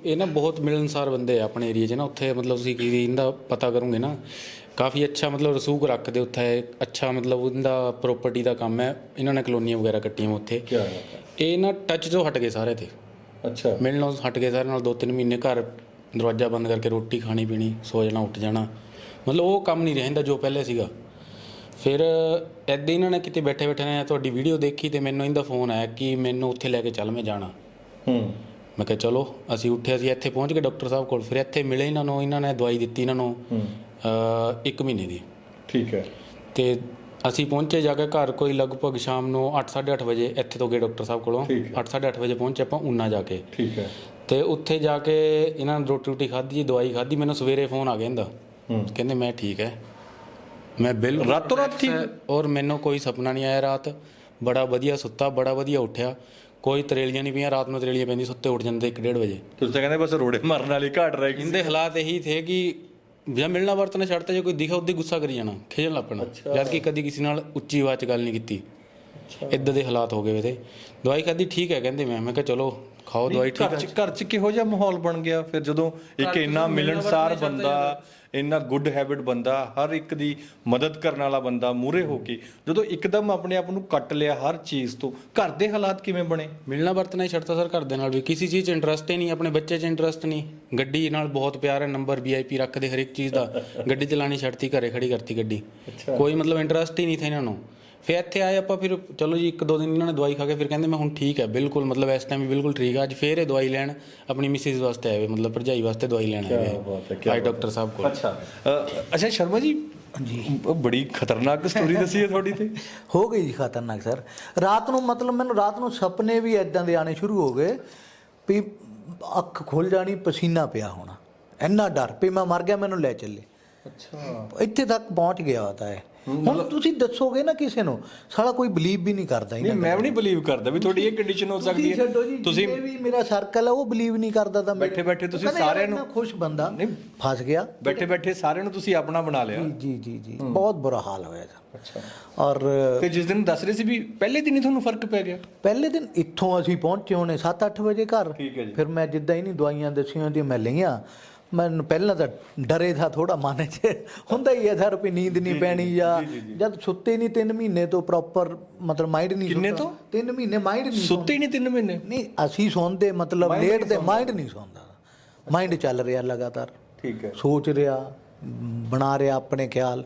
ਇਹ ਨਾ ਬਹੁਤ ਮਿਲਣਸਾਰ ਬੰਦੇ ਆ ਆਪਣੇ ਏਰੀਆ 'ਚ ਨਾ। ਉੱਥੇ ਮਤਲਬ ਤੁਸੀਂ ਕੀ ਇਹਦਾ ਪਤਾ ਕਰੋਗੇ ਨਾ ਕਾਫੀ ਅੱਛਾ ਮਤਲਬ ਰਸੂਖ ਰੱਖਦੇ ਉੱਥੇ। ਅੱਛਾ ਮਤਲਬ ਉਹਦਾ ਪ੍ਰਾਪਰਟੀ ਦਾ ਕੰਮ ਹੈ। ਇਹਨਾਂ ਨੇ ਕਲੋਨੀਆਂ ਵਗੈਰਾ ਕੱਟੀਆਂ ਉੱਥੇ। ਕੀ ਇਹ ਨਾ ਟੱਚ ਤੋਂ ਹਟ ਗਏ ਸਾਰੇ ਤੇ ਅੱਛਾ। ਮਿਲਣੋਂ ਹਟ ਗਏ ਸਾਰੇ ਨਾਲ। ਦੋ ਤਿੰਨ ਮਹੀਨੇ ਘਰ ਦਰਵਾਜ਼ਾ ਬੰਦ ਕਰਕੇ ਰੋਟੀ ਖਾਣੀ ਪੀਣੀ ਸੋ ਜਾਣਾ ਉੱਠ ਜਾਣਾ। ਮਤਲਬ ਉਹ ਕੰਮ ਨਹੀਂ ਰਹਿੰਦਾ ਜੋ ਪਹਿਲੇ ਸੀਗਾ। ਫਿਰ ਐਦਾਂ ਇਹਨਾਂ ਨੇ ਕਿਤੇ ਬੈਠੇ ਬੈਠੇ ਨੇ ਤੁਹਾਡੀ ਵੀਡੀਓ ਦੇਖੀ ਤੇ ਮੈਨੂੰ ਇਹਦਾ ਫੋਨ ਆਇਆ ਕਿ ਮੈਨੂੰ ਉੱਥੇ ਲੈ ਕੇ ਚੱਲ ਮੈਂ ਜਾਣਾ। ਹੂੰ। ਮੈਂ ਕਿਹਾ ਚਲੋ ਅਸੀਂ ਉੱਠੇ ਅਸੀਂ ਇੱਥੇ ਪਹੁੰਚ ਗਏ ਡਾਕਟਰ ਸਾਹਿਬ ਕੋਲ ਫਿਰ ਇੱਥੇ ਮਿਲੇ ਇਹਨਾਂ ਨੂੰ ਇਹਨਾਂ ਨੇ ਦਵਾਈ ਦਿੱਤੀ ਇਹਨਾਂ ਨੂੰ ਹੂੰ। ਅ, ਇੱਕ ਮਹੀਨੇ ਦੀ। ਠੀਕ ਹੈ। ਤੇ ਅਸੀਂ ਪਹੁੰਚੇ ਜਾ ਕੇ ਘਰ ਕੋਈ ਲਗਭਗ ਸ਼ਾਮ ਨੂੰ 8:30 ਵਜੇ ਇੱਥੇ ਤੋਂ ਗਏ ਡਾਕਟਰ ਸਾਹਿਬ ਕੋਲੋਂ। ਠੀਕ ਹੈ। 8:30 ਵਜੇ ਪਹੁੰਚੇ ਆਪਾਂ ਉਨਾ ਜਾ ਕੇ। ਠੀਕ ਹੈ। ਤੇ ਉੱਥੇ ਜਾ ਕੇ ਇਹਨਾਂ ਨੇ ਰੋਟੀ ਰੋਟੀ ਖਾਧੀ ਜੀ ਦਵਾਈ ਖਾਧੀ ਮੈਨੂੰ ਸਵੇਰੇ ਫੋਨ ਆ ਗਿਆ ਇਹਦਾ। ਕਹਿੰਦੇ ਮੈਂ ਠੀਕ ਹੈ ਮੈਂ ਬਿਲਕੁਲ ਰਾਤੋਂ ਰਾਤ ਠੀਕ? ਔਰ ਮੈਨੂੰ ਕੋਈ ਸੁਪਨਾ ਨਹੀਂ ਆਇਆ ਰਾਤ। ਬੜਾ ਵਧੀਆ ਸੁੱਤਾ ਬੜਾ ਵਧੀਆ ਉੱਠਿਆ। ਕੋਈ ਤਰੇਲੀਆਂ ਨਹੀਂ ਪਈਆਂ ਰਾਤ ਨੂੰ ਤਰੇਲੀਆਂ ਪੈਂਦੀ ਸੁੱਤੇ ਉੱਠ ਜਾਂਦੇ 1:30 ਵਜੇ। ਤੁਸੀਂ ਤਾਂ ਕਹਿੰਦੇ ਬਸ ਰੋੜੇ ਮਾਰਨ ਵਾਲੀ ਘਾਟ ਰਹਿ ਗਈ ਇਨਦੇ ਹਾਲਾਤ ਇਹੀ ਥੇ ਕਿ ਜਾਂ ਮਿਲਣਾ ਵਰਤਣਾ ਛੱਡਤਾ ਜੇ ਕੋਈ ਦਿਖਾ ਉਹਦੀ ਗੁੱਸਾ ਕਰੀ ਜਾਣਾ ਖੇਜਣ ਲੱਪਣਾ ਜਦ ਕਿ ਕਦੀ ਕਿਸੇ ਨਾਲ ਉੱਚੀ ਆਵਾਜ਼ ਗੱਲ ਨਹੀਂ ਕੀਤੀ। ਇਦਾਂ ਦੇ ਹਾਲਾਤ ਹੋ ਗਏ ਵੇ ਤੇ ਦਵਾਈ ਖਾਦੀ ਠੀਕ ਹੈ ਕਹਿੰਦੇ ਮੈਂ ਮੈਂ ਕਿਹਾ ਚਲੋ ਖਾਓ ਦਵਾਈ ਠੀਕ ਘਰ ਹੈ ਚ ਘਰ ਚ ਕਿਹੋ ਜਿਹਾ ਮਾਹੌਲ ਬਣ ਗਿਆ? ਫਿਰ ਜਦੋਂ ਇੱਕ ਇੰਨਾ ਮਿਲਣਸਾਰ ਬੰਦਾ ਇੰਨਾ ਗੁੱਡ ਹੈਬਿਟ ਬੰਦਾ ਹਰ ਇੱਕ ਦੀ ਮਦਦ ਕਰਨ ਵਾਲਾ ਬੰਦਾ ਮੂਰੇ ਹੋ ਕੇ ਜਦੋਂ ਇੱਕਦਮ ਆਪਣੇ ਆਪ ਨੂੰ ਕੱਟ ਲਿਆ ਹਰ ਚੀਜ਼ ਤੋਂ ਘਰ ਦੇ ਹਾਲਾਤ ਕਿਵੇਂ ਬਣੇ? ਮਿਲਣਾ ਵਰਤਣਾ ਹੀ ਛੱਡਤਾ ਸਰ ਘਰ ਦੇ ਨਾਲ ਵੀ ਕਿਸੇ ਚੀਜ਼ 'ਚ ਇੰਟਰਸਟ ਹੀ ਨਹੀਂ ਆਪਣੇ ਬੱਚੇ 'ਚ ਇੰਟਰਸਟ ਨਹੀਂ। ਗੱਡੀ ਨਾਲ ਬਹੁਤ ਪਿਆਰ ਹੈ ਨੰਬਰ ਵੀਆਈਪੀ ਰੱਖਦੇ ਹਰ ਇੱਕ ਚੀਜ਼ ਦਾ। ਗੱਡੀ ਚਲਾਣੀ ਛੱਡਤੀ ਘਰੇ ਖੜੀ ਕਰਤੀ ਗੱਡੀ। ਕੋਈ ਮਤਲਬ ਇੰਟਰਸਟ ਹੀ ਨਹੀਂ ਥਾ ਇਹਨਾਂ ਨੂੰ। ਫਿਰ ਇੱਥੇ ਆਏ ਆਪਾਂ ਫਿਰ ਚਲੋ ਜੀ ਇੱਕ ਦੋ ਦਿਨ ਇਹਨਾਂ ਨੇ ਦਵਾਈ ਖਾ ਕੇ ਫਿਰ ਕਹਿੰਦੇ ਮੈਂ ਹੁਣ ਠੀਕ ਹੈ ਬਿਲਕੁਲ ਮਤਲਬ ਇਸ ਟਾਈਮ ਵੀ ਬਿਲਕੁਲ ਠੀਕ ਹੈ ਅੱਜ ਫੇਰ ਇਹ ਦਵਾਈ ਲੈਣ ਆਪਣੀ ਮਿਸਿਸ ਵਾਸਤੇ ਆਏ ਹੋਏ ਮਤਲਬ ਭਰਜਾਈ ਵਾਸਤੇ ਦਵਾਈ ਲੈਣ ਆਏ ਹੋਏ ਆਈ ਡਾਕਟਰ ਸਾਹਿਬ ਕੋਲ। ਅੱਛਾ। ਅੱਛਾ ਸ਼ਰਮਾ ਜੀ ਜੀ ਬੜੀ ਖਤਰਨਾਕ ਸਟੋਰੀ ਦੱਸੀ ਹੈ ਤੁਹਾਡੀ ਤੇ। ਹੋ ਗਈ ਜੀ ਖਤਰਨਾਕ ਸਰ। ਰਾਤ ਨੂੰ ਮਤਲਬ ਮੈਨੂੰ ਰਾਤ ਨੂੰ ਸੁਪਨੇ ਵੀ ਐਦਾਂ ਦੇ ਆਣੇ ਸ਼ੁਰੂ ਹੋ ਗਏ ਵੀ ਅੱਖ ਖੁੱਲ ਜਾਣੀ ਪਸੀਨਾ ਪਿਆ ਹੋਣਾ। ਇੰਨਾ ਡਰ ਵੀ ਮੈਂ ਮਰ ਗਿਆ ਮੈਨੂੰ ਲੈ ਚੱਲੇ। ਅੱਛਾ। ਇੱਥੇ ਤੱਕ ਪਹੁੰਚ ਗਿਆ ਤਾਂ ਹੈ ਹੁਣ ਤੁਸੀਂ ਦੱਸੋਗੇ ਨਾ ਕਿਸੇ ਨੂੰ ਸਾਲਾ ਕੋਈ ਬਲੀਵ ਵੀ ਨਹੀਂ ਕਰਦਾ ਨਹੀਂ ਮੈਂ ਵੀ ਨਹੀਂ ਬਲੀਵ ਕਰਦਾ ਵੀ ਤੁਹਾਡੀ ਇਹ ਕੰਡੀਸ਼ਨ ਹੋ ਸਕਦੀ ਹੈ। ਜੀ ਤੁਸੀਂ ਵੀ ਮੇਰਾ ਸਰਕਲ ਹੈ ਉਹ ਬਲੀਵ ਨਹੀਂ ਕਰਦਾ ਤਾਂ ਮੇਰੇ- ਬੈਠੇ-ਬੈਠੇ ਤੁਸੀਂ ਸਾਰਿਆਂ ਨੂੰ- ਖੁਸ਼ ਬੰਦਾ ਨਹੀਂ। ਫਸ ਗਿਆ। ਬੈਠੇ ਬੈਠੇ ਸਾਰਿਆਂ ਨੂੰ ਤੁਸੀਂ ਆਪਣਾ ਬਣਾ ਲਿਆ। ਜੀ ਜੀ ਜੀ ਜੀ। ਬਹੁਤ ਬੁਰਾ ਹਾਲ ਹੋਇਆ ਸੀ ਅੱਛਾ। ਔਰ ਤੇ ਜਿਸ ਦਿਨ ਦੱਸ ਰਹੇ ਸੀ ਵੀ ਪਹਿਲੇ ਦਿਨ ਹੀ ਤੁਹਾਨੂੰ ਫ਼ਰਕ ਪੈ ਗਿਆ? ਪਹਿਲੇ ਦਿਨ ਇੱਥੋਂ ਅਸੀਂ ਪਹੁੰਚੇ ਹੋਣੇ 7-8 ਵਜੇ ਘਰ। ਠੀਕ ਹੈ ਜੀ। ਫਿਰ ਮੈਂ ਜਿੱਦਾਂ ਹੀ ਨਹੀਂ ਦਵਾਈਆਂ ਦੱਸੀਆਂ ਹੁੰਦੀਆਂ ਮੈਂ ਲਈਆਂ। ਮੈਨੂੰ ਪਹਿਲਾਂ ਤਾਂ ਡਰੇ ਥਾ ਥੋੜਾ ਮਨ 'ਚ ਹੁੰਦਾ ਹੀ ਹੈ ਸਰ ਵੀ ਨੀਂਦ ਨਹੀਂ ਪੈਣੀ ਜਾਂ ਜਦ ਸੁੱਤੇ ਨਹੀਂ 3 ਮਹੀਨੇ ਤੋਂ ਪ੍ਰੋਪਰ ਮਤਲਬ ਮਾਈਂਡ ਨਹੀਂ ਕਿੰਨੇ। ਤੋਂ? ਤਿੰਨ ਮਹੀਨੇ ਮਾਈਂਡ ਨਹੀਂ ਸੁੱਤੇ ਨਹੀਂ 3 ਮਹੀਨੇ? ਨਹੀਂ ਅਸੀਂ ਸੌਂਦੇ ਮਤਲਬ ਲੇਟ ਦੇ ਮਾਈਂਡ ਨਹੀਂ ਸੌਂਦਾ। ਮਾਈਂਡ ਚੱਲ ਰਿਹਾ ਲਗਾਤਾਰ। ਠੀਕ ਹੈ। ਸੋਚ ਰਿਹਾ ਬਣਾ ਰਿਹਾ ਆਪਣੇ ਖਿਆਲ।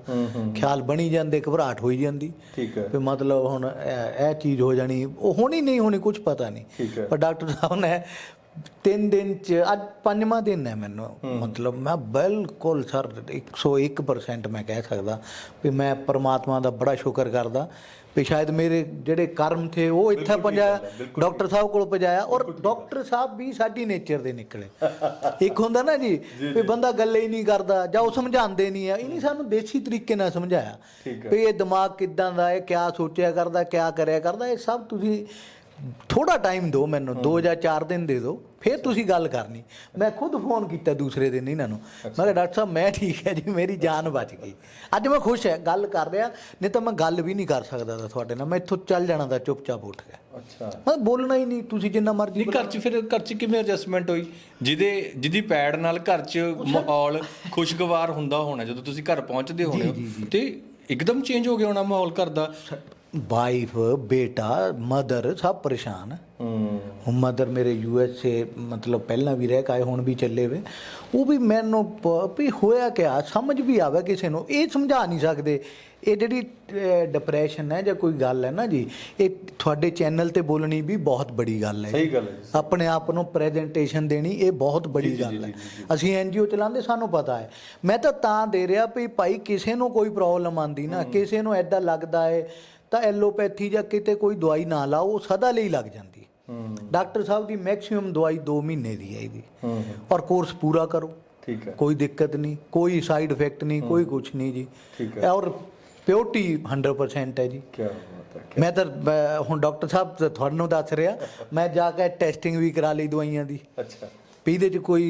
ਖਿਆਲ ਬਣੀ ਜਾਂਦੇ ਘਬਰਾਹਟ ਹੋਈ ਜਾਂਦੀ। ਠੀਕ ਹੈ। ਵੀ ਮਤਲਬ ਹੁਣ ਇਹ ਚੀਜ਼ ਹੋ ਜਾਣੀ। ਉਹ ਹੋਣੀ ਨਹੀਂ ਹੋਣੀ ਕੁਝ ਪਤਾ ਨਹੀਂ। ਪਰ ਡਾਕਟਰ ਸਾਹਿਬ ਨੇ ਤਿੰਨ ਦਿਨ ਚ ਅੱਜ ਪੰਜਵਾਂ ਦਿਨ ਹੈ ਮੈਨੂੰ। ਮਤਲਬ ਮੈਂ ਬਿਲਕੁਲ ਸਰ 101% ਮੈਂ ਕਹਿ ਸਕਦਾ ਵੀ ਮੈਂ ਪਰਮਾਤਮਾ ਦਾ ਬੜਾ ਸ਼ੁਕਰ ਕਰਦਾ ਵੀ ਸ਼ਾਇਦ ਮੇਰੇ ਜਿਹੜੇ ਕਰਮ ਥੇ ਉਹ ਇੱਥੇ ਪਹੁੰਚਾਇਆ ਡਾਕਟਰ ਸਾਹਿਬ ਕੋਲ ਪਹੁੰਚਾਇਆ ਔਰ ਡਾਕਟਰ ਸਾਹਿਬ ਵੀ ਸਾਡੀ ਨੇਚਰ ਦੇ ਨਿਕਲੇ। ਇੱਕ ਹੁੰਦਾ ਨਾ ਜੀ ਵੀ ਬੰਦਾ ਗੱਲ ਹੀ ਨਹੀਂ ਕਰਦਾ ਜਾਂ ਉਹ ਸਮਝਾਉਂਦੇ ਨਹੀਂ ਆ ਇਹਨੇ ਸਾਨੂੰ ਦੇਸੀ ਤਰੀਕੇ ਨਾਲ ਸਮਝਾਇਆ। ਵੀ ਇਹ ਦਿਮਾਗ ਕਿੱਦਾਂ ਦਾ ਹੈ ਕਿਆ ਸੋਚਿਆ ਕਰਦਾ ਕਿਆ ਕਰਿਆ ਕਰਦਾ ਇਹ ਸਭ ਤੁਸੀਂ ਥੋੜਾ ਟਾਈਮ ਦਿਓ ਮੈਨੂੰ 2 ਜਾਂ 4 ਦਿਨ ਦੇ ਦਿਓ ਫਿਰ ਤੁਸੀਂ ਗੱਲ ਕਰਨੀ। ਮੈਂ ਖੁਦ ਫੋਨ ਕੀਤਾ ਦੂਸਰੇ ਦਿਨ ਇਹਨਾਂ ਨੂੰ। ਮੈਂ ਕਿਹਾ ਡਾਕਟਰ ਸਾਹਿਬ ਮੈਂ ਠੀਕ ਹੈ ਜੀ ਮੇਰੀ ਜਾਨ ਬਚ ਗਈ। ਅੱਜ ਮੈਂ ਖੁਸ਼ ਹੈ ਗੱਲ ਕਰ ਰਿਹਾ ਨਹੀਂ ਤਾਂ ਮੈਂ ਗੱਲ ਵੀ ਨਹੀਂ ਕਰ ਸਕਦਾ ਤਾਂ ਤੁਹਾਡੇ ਨਾਲ। ਮੈਂ ਇੱਥੋਂ ਚੱਲ ਜਾਣਾ ਤਾਂ ਚੁੱਪਚਾਪ ਉੱਠ ਗਿਆ। ਅੱਛਾ। ਮੈਂ ਬੋਲਣਾ ਹੀ ਨਹੀਂ ਤੁਸੀਂ ਜਿੰਨਾ ਮਰਜ਼ੀ ਨਹੀਂ ਘਰ 'ਚ ਫਿਰ ਘਰ 'ਚ ਕਿਵੇਂ ਐਡਜਸਟਮੈਂਟ ਹੋਈ? ਜਿਹਦੇ ਜਿਹਦੀ ਪੈੜ ਨਾਲ ਘਰ 'ਚ ਮਾਹੌਲ ਖੁਸ਼ਗਵਾਰ ਹੁੰਦਾ ਹੋਣਾ ਜਦੋਂ ਤੁਸੀਂ ਘਰ ਪਹੁੰਚਦੇ ਹੋਣੇ ਹੋ ਤੇ ਇੱਕਦਮ ਚੇਂਜ ਹੋ ਗਿਆ ਹੋਣਾ ਮਾਹੌਲ ਘਰ ਦਾ। ਵਾਈਫ ਬੇਟਾ ਮਦਰ ਸਭ ਪਰੇਸ਼ਾਨ ਹੂੰ। ਮਦਰ ਮੇਰੇ ਯੂ ਐਸ ਏ ਮਤਲਬ ਪਹਿਲਾਂ ਵੀ ਰਹਿ ਕੇ ਆਏ ਹੁਣ ਵੀ ਚੱਲੇ ਵੇ। ਉਹ ਵੀ ਮੈਨੂੰ ਵੀ ਹੋਇਆ ਕਿਆ ਸਮਝ ਵੀ ਆਵੇ ਕਿਸੇ ਨੂੰ। ਇਹ ਸਮਝਾ ਨਹੀਂ ਸਕਦੇ। ਇਹ ਜਿਹੜੀ ਡਿਪਰੈਸ਼ਨ ਹੈ ਜਾਂ ਕੋਈ ਗੱਲ ਹੈ ਨਾ ਜੀ ਇਹ ਤੁਹਾਡੇ ਚੈਨਲ ਤੇ ਬੋਲਣੀ ਵੀ ਬਹੁਤ ਬੜੀ ਗੱਲ ਹੈ। ਸਹੀ ਗੱਲ ਹੈ। ਆਪਣੇ ਆਪ ਨੂੰ ਪ੍ਰੈਜੈਂਟੇਸ਼ਨ ਦੇਣੀ ਇਹ ਬਹੁਤ ਬੜੀ ਗੱਲ ਹੈ। ਅਸੀਂ ਐਨਜੀਓ ਚਲਾਉਂਦੇ ਸਾਨੂੰ ਪਤਾ ਹੈ। ਮੈਂ ਤਾਂ ਤਾਂ ਦੇ ਰਿਹਾ ਵੀ ਭਾਈ ਕਿਸੇ ਨੂੰ ਕੋਈ ਪ੍ਰੋਬਲਮ ਆਂਦੀ ਨਾ ਕਿਸੇ ਨੂੰ ਐਦਾਂ ਲੱਗਦਾ ਹੈ ਤਾਂ ਐਲੋਪੈਥੀ ਜਾਂ ਕਿਤੇ ਕੋਈ ਦਵਾਈ ਨਾ ਲਾਓ ਉਹ ਸਦਾ ਲਈ ਲੱਗ ਜਾਂਦੀ ਹੈ। ਡਾਕਟਰ ਸਾਹਿਬ ਦੀ ਮੈਕਸਿਮਮ ਦਵਾਈ 2 ਮਹੀਨੇ ਦੀ ਹੈ ਇਹਦੀ। ਔਰ ਕੋਰਸ ਪੂਰਾ ਕਰੋ। ਠੀਕ ਹੈ। ਕੋਈ ਦਿੱਕਤ ਨਹੀਂ ਕੋਈ ਸਾਈਡ ਇਫੈਕਟ ਨਹੀਂ ਕੋਈ ਕੁਝ ਨਹੀਂ ਜੀ। ਠੀਕ ਹੈ। ਔਰ ਪਿਓਰਟੀ 100% ਹੈ ਜੀ। ਕੀ ਬਾਤ ਹੈ ਮੈਂ ਤਾਂ ਹੁਣ ਡਾਕਟਰ ਸਾਹਿਬ ਤੁਹਾਨੂੰ ਦੱਸ ਰਿਹਾ ਮੈਂ ਜਾ ਕੇ ਟੈਸਟਿੰਗ ਵੀ ਕਰਾ ਲਈ ਦਵਾਈਆਂ ਦੀ। ਅੱਛਾ। ਵੀ ਇਹਦੇ ਚ ਕੋਈ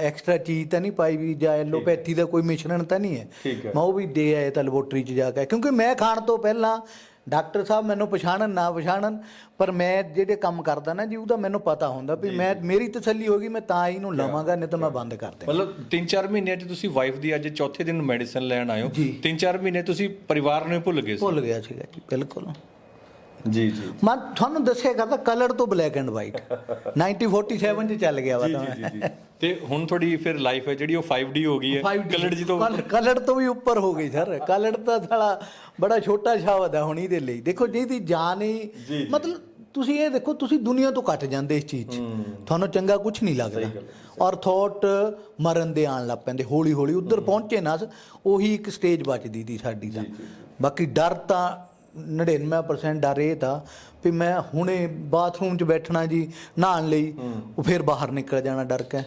ਐਕਸਟਰਾ ਚੀਜ਼ ਤਾਂ ਨਹੀਂ ਪਾਈ ਵੀ ਜਾਂ ਐਲੋਪੈਥੀ ਦਾ ਕੋਈ ਮਿਸ਼ਰਣ ਤਾਂ ਨਹੀਂ ਹੈ। ਮੈਂ ਉਹ ਵੀ ਦੇ ਆਇਆ ਤਾਂ ਲੈਬੋਰਟਰੀ ਚ ਜਾ ਕੇ ਕਿਉਂਕਿ ਮੈਂ ਖਾਣ ਤੋਂ ਪਹਿਲਾਂ ਡਾਕਟਰ ਸਾਹਿਬ ਮੈਨੂੰ ਪਛਾਣਨ ਨਾ ਪਛਾਣਨ ਪਰ ਮੈਂ ਜਿਹੜੇ ਕੰਮ ਕਰਦਾ ਨਾ ਜੀ ਉਹਦਾ ਮੈਨੂੰ ਪਤਾ ਹੁੰਦਾ ਵੀ ਮੈਂ ਮੇਰੀ ਤਸੱਲੀ ਹੋ ਗਈ ਮੈਂ ਤਾਂ ਇਹਨੂੰ ਲਵਾਂਗਾ ਨਹੀਂ ਤਾਂ ਮੈਂ ਬੰਦ ਕਰ ਦੇਵਾਂ ਮਤਲਬ 3-4 ਮਹੀਨਿਆਂ 'ਚ ਤੁਸੀਂ ਵਾਈਫ ਦੀ ਅੱਜ ਚੌਥੇ ਦਿਨ ਮੈਡੀਸਨ ਲੈਣ ਹੋ। ਜੀ। 3-4 ਮਹੀਨੇ ਤੁਸੀਂ ਪਰਿਵਾਰ ਨੂੰ ਹੀ ਭੁੱਲ ਗਏ ਸੀ। ਭੁੱਲ ਗਿਆ ਸੀਗਾ ਜੀ ਬਿਲਕੁਲ। ਜੀ ਜੀ। ਮੈਂ ਤੁਹਾਨੂੰ ਦੱਸਿਆ ਕਰਦਾ ਕਲਰ ਤੋਂ ਬਲੈਕ ਐਂਡ ਵਾਈਟ 1947 ਚ ਚੱਲ ਗਿਆ ਵਾ ਤਾਂ। ਜੀ ਜੀ। ਤੇ ਹੁਣ ਤੁਹਾਡੀ ਫਿਰ ਲਾਈਫ ਹੈ ਜਿਹੜੀ ਉਹ 5D ਹੋ ਗਈ ਹੈ। ਕਲਰ ਜੀ ਤੋਂ ਕਲਰ ਤੋਂ ਵੀ ਉੱਪਰ ਹੋ ਗਈ ਸਰ। ਕਲਰ ਤਾਂ ਸਾਲਾ ਬੜਾ ਛੋਟਾ ਸ਼ਬਦ ਹੈ ਹੁਣ ਇਹਦੇ ਲਈ। ਦੇਖੋ ਜਿਹਦੀ ਜਾਨ ਹੀ ਮਤਲਬ ਤੁਸੀਂ ਇਹ ਦੇਖੋ ਤੁਸੀਂ ਦੁਨੀਆ ਤੋਂ ਕੱਟ ਜਾਂਦੇ ਇਸ ਚੀਜ਼ 'ਚ। ਤੁਹਾਨੂੰ ਚੰਗਾ ਕੁਝ ਨਹੀਂ ਲੱਗਦਾ। ਔਰ ਥੋਟ ਮਰਨ ਦੇ ਆਣ ਲੱਗ ਪੈਂਦੇ ਹੌਲੀ ਹੌਲੀ ਉਧਰ ਪਹੁੰਚੇ ਨਾ ਉਹੀ ਇੱਕ ਸਟੇਜ ਬਚਦੀ ਦੀ ਸਾਡੀ ਤਾਂ। ਬਾਕੀ ਡਰ ਤਾਂ 99% ਡਰ ਇਹ ਤਾਂ ਵੀ ਮੈਂ ਹੁਣੇ ਬਾਥਰੂਮ 'ਚ ਬੈਠਣਾ ਜੀ ਨਹਾਉਣ ਲਈ ਉਹ ਫਿਰ ਬਾਹਰ ਨਿਕਲ ਜਾਣਾ ਡਰ ਕੇ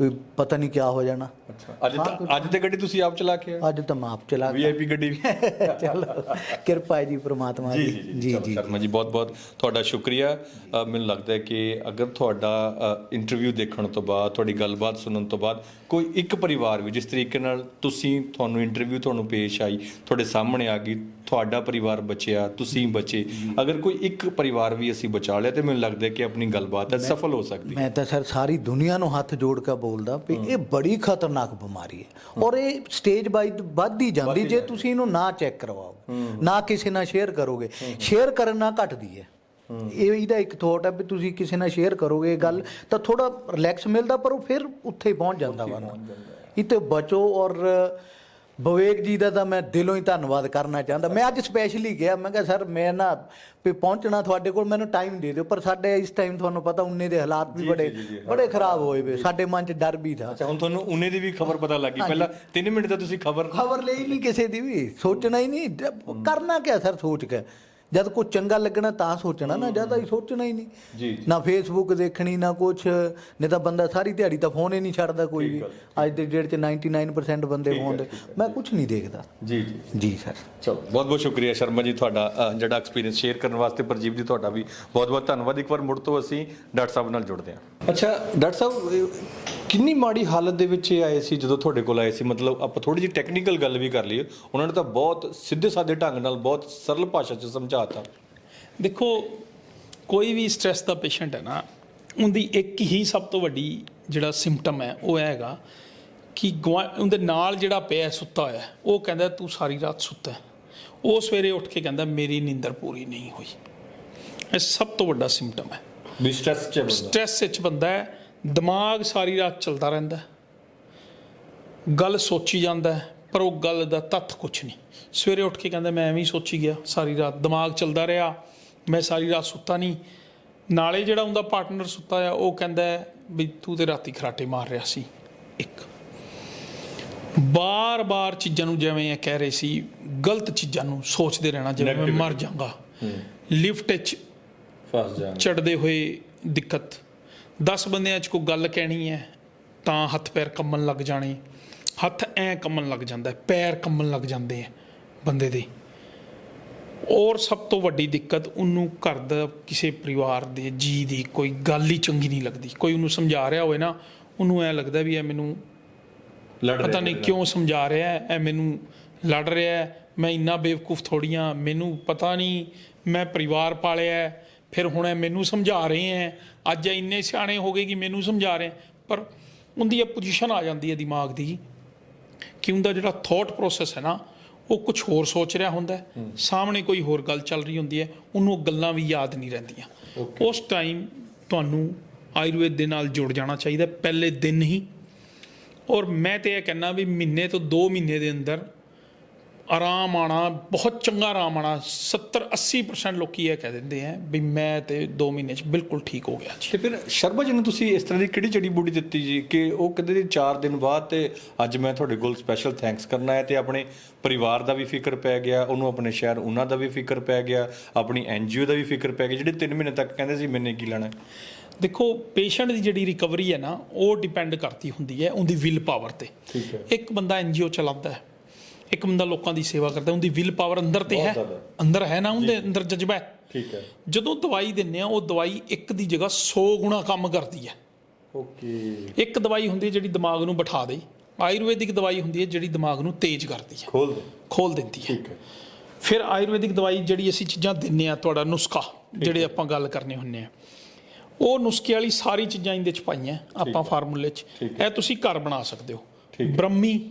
ਵੀ ਪਤਾ ਨਹੀਂ ਕਿਆ ਹੋ ਜਾਣਾ। ਅੱਛਾ। ਅੱਜ ਤਾਂ ਅੱਜ ਤੇ ਗੱਡੀ ਤੁਸੀਂ ਆਪ ਚਲਾ ਕੇ ਆਏ। ਅੱਜ ਤਾਂ ਮੈਂ ਆਪ ਚਲਾ ਵੀਆਈਪੀ ਗੱਡੀ ਵੀ। ਚਲੋ ਕਿਰਪਾ ਹੈ ਜੀ ਪ੍ਰਮਾਤਮਾ ਜੀ ਦੀ। ਜੀ ਜੀ ਚਲੋ ਸ਼ਰਮਾ ਜੀ ਬਹੁਤ ਬਹੁਤ ਤੁਹਾਡਾ ਸ਼ੁਕਰੀਆ। ਅ, ਮੈਨੂੰ ਲੱਗਦਾ ਹੈ ਕਿ ਅਗਰ ਤੁਹਾਡਾ ਇੰਟਰਵਿਊ ਦੇਖਣ ਤੋਂ ਬਾਅਦ ਤੁਹਾਡੀ ਗੱਲਬਾਤ ਸੁਣਨ ਤੋਂ ਬਾਅਦ ਕੋਈ ਇੱਕ ਪਰਿਵਾਰ ਵੀ ਜਿਸ ਤਰੀਕੇ ਨਾਲ ਤੁਸੀਂ ਤੁਹਾਨੂੰ ਇੰਟਰਵਿਊ ਤੁਹਾਨੂੰ ਪੇਸ਼ ਆਈ ਤੁਹਾਡੇ ਸਾਹਮਣੇ ਆ ਗਈ ਤੁਹਾਡਾ ਪਰਿਵਾਰ ਬਚਿਆ ਤੁਸੀਂ ਬਚੇ ਅਗਰ ਕੋਈ ਇੱਕ ਪਰਿਵਾਰ ਵੀ ਅਸੀਂ ਬਚਾ ਲਿਆ ਤੇ ਮੈਨੂੰ ਲੱਗਦਾ ਹੈ ਕਿ ਆਪਣੀ ਗੱਲਬਾਤ ਹੈ ਸਫਲ ਹੋ ਸਕਦੀ ਹੈ। ਮੈਂ ਤਾਂ ਸਰ ਸਾਰੀ ਦੁਨੀਆ ਨੂੰ ਹੱਥ ਜੋੜ ਕੇ ਬੋਲਦਾ ਵੀ ਇਹ ਬੜੀ ਖਤਰਨਾਕ ਬਿਮਾਰੀ ਹੈ। ਔਰ ਇਹ ਸਟੇਜ ਬਾਈ ਵੱਧਦੀ ਜਾਂਦੀ ਜੇ ਤੁਸੀਂ ਇਹਨੂੰ ਨਾ ਚੈੱਕ ਕਰਵਾਓ ਨਾ ਕਿਸੇ ਨਾਲ ਸ਼ੇਅਰ ਕਰੋਗੇ ਸ਼ੇਅਰ ਕਰਨ ਨਾਲ ਘਟਦੀ ਹੈ। ਇਹ ਇਹਦਾ ਇੱਕ ਥੋਟ ਹੈ ਵੀ ਤੁਸੀਂ ਕਿਸੇ ਨਾਲ ਸ਼ੇਅਰ ਕਰੋਗੇ ਇਹ ਗੱਲ ਤਾਂ ਥੋੜਾ ਰਿਲੈਕਸ ਮਿਲਦਾ ਪਰ ਉਹ ਫਿਰ ਉੱਥੇ ਹੀ ਪਹੁੰਚ ਜਾਂਦਾ ਵਾ ਇਹ ਤੇ ਬਚੋ ਔਰ ਵਿਵੇਕ ਜੀ ਦਾ ਤਾਂ ਮੈਂ ਦਿਲੋਂ ਹੀ ਧੰਨਵਾਦ ਕਰਨਾ ਚਾਹੁੰਦਾ। ਮੈਂ ਅੱਜ ਸਪੈਸ਼ਲੀ ਗਿਆ ਮੈਂ ਕਿਹਾ ਸਰ ਮੈਂ ਨਾ ਵੀ ਪਹੁੰਚਣਾ ਤੁਹਾਡੇ ਕੋਲ ਮੈਨੂੰ ਟਾਈਮ ਦੇ ਦਿਓ। ਪਰ ਸਾਡੇ ਇਸ ਟਾਈਮ ਤੁਹਾਨੂੰ ਪਤਾ ਉਨੇ ਦੇ ਹਾਲਾਤ ਵੀ ਬੜੇ ਬੜੇ ਖਰਾਬ ਹੋਏ ਵੇ। ਸਾਡੇ ਮਨ 'ਚ ਡਰ ਵੀ ਥਾ। ਅੱਛਾ ਹੁਣ ਤੁਹਾਨੂੰ ਉਹਨੇ ਦੀ ਵੀ ਖਬਰ ਪਤਾ ਲੱਗੀ ਪਹਿਲਾਂ 3 ਮਿੰਟ ਤਾਂ ਤੁਸੀਂ ਖਬਰ ਖਬਰ ਲਈ ਨਹੀਂ ਕਿਸੇ ਦੀ ਵੀ। ਸੋਚਣਾ ਹੀ ਨਹੀਂ। ਕਰਨਾ ਕਿਆ ਸਰ ਸੋਚ ਕੇ? ਜਦ ਕੋਈ ਚੰਗਾ ਲੱਗਣਾ ਤਾਂ ਸੋਚਣਾ ਨਾ ਜਦ ਹੀ ਸੋਚਣਾ ਹੀ ਨਹੀਂ। ਨਾ ਫੇਸਬੁੱਕ ਦੇਖਣੀ ਨਾ ਕੁਛ ਨਹੀਂ ਤਾਂ ਬੰਦਾ ਸਾਰੀ ਦਿਹਾੜੀ ਤਾਂ ਫੋਨ ਹੀ ਨਹੀਂ ਛੱਡਦਾ ਕੋਈ ਵੀ। ਅੱਜ ਦੇ ਡੇਟ 'ਚ 99% ਬੰਦੇ ਫੋਨ ਦੇ। ਮੈਂ ਕੁਝ ਨਹੀਂ ਦੇਖਦਾ। ਜੀ ਜੀ। ਜੀ ਸਰ ਚਲੋ ਬਹੁਤ ਬਹੁਤ ਸ਼ੁਕਰੀਆ ਸ਼ਰਮਾ ਜੀ ਤੁਹਾਡਾ ਜਿਹੜਾ ਐਕਸਪੀਰੀਅੰਸ ਸ਼ੇਅਰ ਕਰਨ ਵਾਸਤੇ ਪ੍ਰਜੀਵ ਜੀ ਤੁਹਾਡਾ ਵੀ ਬਹੁਤ ਬਹੁਤ ਧੰਨਵਾਦ। ਇੱਕ ਵਾਰ ਮੁੜ ਤੋਂ ਅਸੀਂ ਡਾਕਟਰ ਸਾਹਿਬ ਨਾਲ ਜੁੜਦੇ ਹਾਂ। ਅੱਛਾ ਡਾਕਟਰ ਸਾਹਿਬ ਕਿੰਨੀ ਮਾੜੀ ਹਾਲਤ ਦੇ ਵਿੱਚ ਇਹ ਆਏ ਸੀ ਜਦੋਂ ਤੁਹਾਡੇ ਕੋਲ ਆਏ ਸੀ? ਮਤਲਬ ਆਪਾਂ ਥੋੜੀ ਜਿਹੀ ਟੈਕਨੀਕਲ ਗੱਲ ਵੀ ਕਰ ਲਈਏ। ਉਹਨਾਂ ਨੇ ਤਾਂ ਬਹੁਤ ਸਿੱਧੇ ਸਾਦੇ ਢੰਗ ਨਾਲ ਬਹੁਤ ਸਰਲ ਭਾਸ਼ਾ 'ਚ ਸਮਝਾਤਾ ਦੇਖੋ ਕੋਈ ਵੀ ਸਟ੍ਰੈਸ ਦਾ ਪੇਸ਼ੈਂਟ ਹੈ ਨਾ ਉਹਦੀ ਇੱਕ ਹੀ ਸਭ ਤੋਂ ਵੱਡੀ ਜਿਹੜਾ ਸਿੰਪਟਮ ਹੈ ਉਹ ਹੈਗਾ ਕਿ ਉਹਦੇ ਨਾਲ ਜਿਹੜਾ ਪਿਆ ਸੁੱਤਾ ਹੋਇਆ ਉਹ ਕਹਿੰਦਾ ਤੂੰ ਸਾਰੀ ਰਾਤ ਸੁੱਤਾ। ਉਹ ਸਵੇਰੇ ਉੱਠ ਕੇ ਕਹਿੰਦਾ ਮੇਰੀ ਨੀਂਦਰ ਪੂਰੀ ਨਹੀਂ ਹੋਈ ਇਹ ਸਭ ਤੋਂ ਵੱਡਾ ਸਿੰਪਟਮ ਹੈ ਵੀ ਸਟ੍ਰੈਸ 'ਚ ਬੰਦਾ ਸਟ੍ਰੈਸ ਵਿੱਚ ਬੰਦਾ ਹੈ ਦਿਮਾਗ ਸਾਰੀ ਰਾਤ ਚੱਲਦਾ ਰਹਿੰਦਾ। ਗੱਲ ਸੋਚੀ ਜਾਂਦਾ ਹੈ, ਪਰ ਉਹ ਗੱਲ ਦਾ ਤੱਥ ਕੁਛ ਨਹੀਂ। ਸਵੇਰੇ ਉੱਠ ਕੇ ਕਹਿੰਦਾ ਮੈਂ ਐਵੇਂ ਹੀ ਸੋਚੀ ਗਿਆ ਸਾਰੀ ਰਾਤ ਦਿਮਾਗ ਚੱਲਦਾ ਰਿਹਾ ਮੈਂ ਸਾਰੀ ਰਾਤ ਸੁੱਤਾ ਨਹੀਂ। ਨਾਲੇ ਜਿਹੜਾ ਉਹਦਾ ਪਾਰਟਨਰ ਸੁੱਤਾ ਆ ਉਹ ਕਹਿੰਦਾ ਵੀ ਤੂੰ ਤੇ ਰਾਤੀ ਖਰਾਟੇ ਮਾਰ ਰਿਹਾ ਸੀ ਇੱਕ। ਬਾਰ-ਬਾਰ ਚੀਜ਼ਾਂ ਨੂੰ ਜਿਵੇਂ ਇਹ ਕਹਿ ਰਹੇ ਸੀ ਗਲਤ ਚੀਜ਼ਾਂ ਨੂੰ ਸੋਚਦੇ ਰਹਿਣਾ ਜਿਵੇਂ ਮੈਂ ਮਰ ਜਾਵਾਂਗਾ। ਲਿਫਟ 'ਚ ਫਸ ਜਾਣ। ਚੜਦੇ ਹੋਏ ਦਿੱਕਤ। 10 ਬੰਦਿਆਂ 'ਚ ਕੋਈ ਗੱਲ ਕਹਿਣੀ ਹੈ ਤਾਂ ਹੱਥ ਪੈਰ ਕੰਮਣ ਲੱਗ ਜਾਣੇ। ਹੱਥ ਐ ਕੰਮਣ ਲੱਗ ਜਾਂਦਾ ਹੈ, ਪੈਰ ਕੰਮਣ ਲੱਗ ਜਾਂਦੇ ਆ ਬੰਦੇ ਦੇ। ਔਰ ਸਭ ਤੋਂ ਵੱਡੀ ਦਿੱਕਤ ਉਹਨੂੰ ਘਰ ਦਾ ਕਿਸੇ ਪਰਿਵਾਰ ਦੇ ਜੀ ਦੀ ਕੋਈ ਗੱਲ ਹੀ ਚੰਗੀ ਨਹੀਂ ਲੱਗਦੀ। ਕੋਈ ਉਹਨੂੰ ਸਮਝਾ ਰਿਹਾ ਹੋਵੇ ਨਾ ਉਹਨੂੰ ਐ ਲੱਗਦਾ ਵੀ ਇਹ ਮੈਨੂੰ ਲੜ ਰਹੇ ਪਤਾ ਨਹੀਂ ਕਿਉਂ ਸਮਝਾ ਰਿਹਾ ਹੈ ਇਹ ਮੈਨੂੰ ਲੜ ਰਿਹਾ ਹੈ ਮੈਂ ਇੰਨਾ ਬੇਵਕੂਫ ਥੋੜੀਆਂ ਮੈਨੂੰ ਪਤਾ ਨਹੀਂ ਮੈਂ ਪਰਿਵਾਰ ਪਾਲਿਆ ਫਿਰ ਹੁਣ ਇਹ ਮੈਨੂੰ ਸਮਝਾ ਰਹੇ ਹੈ। ਅੱਜ ਇੰਨੇ ਸਿਆਣੇ ਹੋ ਗਏ ਕਿ ਮੈਨੂੰ ਸਮਝਾ ਰਹੇ। ਪਰ ਉਹਦੀ ਇਹ ਪੋਜੀਸ਼ਨ ਆ ਜਾਂਦੀ ਹੈ ਦਿਮਾਗ ਦੀ। ਕਿ ਉਹਦਾ ਜਿਹੜਾ ਥਾਟ ਪ੍ਰੋਸੈਸ ਹੈ ਨਾ ਉਹ ਕੁਝ ਹੋਰ ਸੋਚ ਰਿਹਾ ਹੁੰਦਾ ਸਾਹਮਣੇ ਕੋਈ ਹੋਰ ਗੱਲ ਚੱਲ ਰਹੀ ਹੁੰਦੀ ਹੈ ਉਹਨੂੰ ਉਹ ਗੱਲਾਂ ਵੀ ਯਾਦ ਨਹੀਂ ਰਹਿੰਦੀਆਂ। ਉਸ ਟਾਈਮ ਤੁਹਾਨੂੰ ਆਯੁਰਵੇਦ ਦੇ ਨਾਲ ਜੁੜ ਜਾਣਾ ਚਾਹੀਦਾ ਪਹਿਲੇ ਦਿਨ ਹੀ। ਔਰ ਮੈਂ ਤੇ ਇਹ ਕਹਿੰਨਾ ਵੀ ਮਹੀਨੇ ਤੋਂ 2 ਮਹੀਨੇ ਦੇ ਅੰਦਰ ਆਰਾਮ ਆਣਾ ਬਹੁਤ ਚੰਗਾ ਆਰਾਮ ਆਣਾ 70 80% ਲੋਕੀ ਇਹ ਕਹਿ ਦਿੰਦੇ ਆ ਵੀ ਮੈਂ ਤੇ 2 ਮਹੀਨੇ ਚ ਬਿਲਕੁਲ ਠੀਕ ਹੋ ਗਿਆ ਜੀ। ਤੇ ਫਿਰ ਸ਼ਰਮਾ ਜੀ ਨੂੰ ਤੁਸੀਂ ਇਸ ਤਰ੍ਹਾਂ ਦੀ ਕਿਹੜੀ ਜੜੀ ਬੂਟੀ ਦਿੱਤੀ ਜੀ ਕਿ ਉਹ ਕਹਿੰਦੇ ਜੀ 4 ਦਿਨ ਬਾਅਦ ਤੇ ਅੱਜ ਮੈਂ ਤੁਹਾਡੇ ਕੋਲ ਸਪੈਸ਼ਲ ਥੈਂਕਸ ਕਰਨਾ ਹੈ ਤੇ ਆਪਣੇ ਪਰਿਵਾਰ ਦਾ ਵੀ ਫਿਕਰ ਪੈ ਗਿਆ ਉਹਨੂੰ ਆਪਣੇ ਸ਼ਹਿਰ ਉਹਨਾਂ ਦਾ ਵੀ ਫਿਕਰ ਪੈ ਗਿਆ ਆਪਣੀ ਐਨਜੀਓ ਦਾ ਵੀ ਫਿਕਰ ਪੈ ਗਿਆ ਜਿਹੜੇ 3 ਮਹੀਨੇ ਤੱਕ ਕਹਿੰਦੇ ਸੀ ਮੈਨੇ ਕੀ ਲੈਣਾ। ਦੇਖੋ ਪੇਸ਼ੈਂਟ ਦੀ ਜਿਹੜੀ ਰਿਕਵਰੀ ਹੈ ਨਾ ਉਹ ਡਿਪੈਂਡ ਕਰਦੀ ਹੁੰਦੀ ਹੈ ਉਹਦੀ ਵਿਲ ਪਾਵਰ ਤੇ। ਇੱਕ ਬੰਦਾ ਐਨਜੀਓ ਚਲਾਉਂਦਾ ਹੈ ਇੱਕ ਬੰਦਾ ਲੋਕਾਂ ਦੀ ਸੇਵਾ ਕਰਦਾ ਉਹਦੀ ਵਿਲ ਪਾਵਰ ਅੰਦਰ ਤੇ ਹੈ। ਅੰਦਰ ਹੈ ਨਾ ਉਹਦੇ ਅੰਦਰ ਜਜ਼ਬਾ ਹੈ। ਠੀਕ ਹੈ। ਜਦੋਂ ਦਵਾਈ ਦਿੰਨੇ ਆ ਉਹ ਦਵਾਈ ਇੱਕ ਦੀ ਜਗ੍ਹਾ 100 ਗੁਣਾ ਕੰਮ ਕਰਦੀ ਹੈ। ਓਕੇ। ਇੱਕ ਦਵਾਈ ਹੁੰਦੀ ਹੈ ਜਿਹੜੀ ਦਿਮਾਗ ਨੂੰ ਬਿਠਾ ਦੇ ਆਯੁਰਵੈਦਿਕ ਦਵਾਈ ਹੁੰਦੀ ਹੈ ਜਿਹੜੀ ਦਿਮਾਗ ਨੂੰ ਤੇਜ਼ ਕਰਦੀ ਹੈ। ਖੋਲ ਦੇ। ਖੋਲ ਦਿੰਦੀ ਹੈ। ਠੀਕ ਹੈ। ਫਿਰ ਆਯੁਰਵੈਦਿਕ ਦਵਾਈ ਜਿਹੜੀ ਅਸੀਂ ਚੀਜ਼ਾਂ ਦਿੰਨੇ ਆ ਤੁਹਾਡਾ ਨੁਸਖਾ ਜਿਹੜੇ ਆਪਾਂ ਗੱਲ ਕਰਨੇ ਹੁੰਨੇ ਆ ਉਹ ਨੁਸਖੇ ਵਾਲੀ ਸਾਰੀ ਚੀਜ਼ਾਂ ਇਹਦੇ ਚ ਪਾਈਆਂ ਆਪਾਂ ਫਾਰਮੂਲੇ ਚ। ਇਹ ਤੁਸੀਂ ਘਰ ਬਣਾ ਸਕਦੇ ਹੈ। ਬ੍ਰਹਮੀ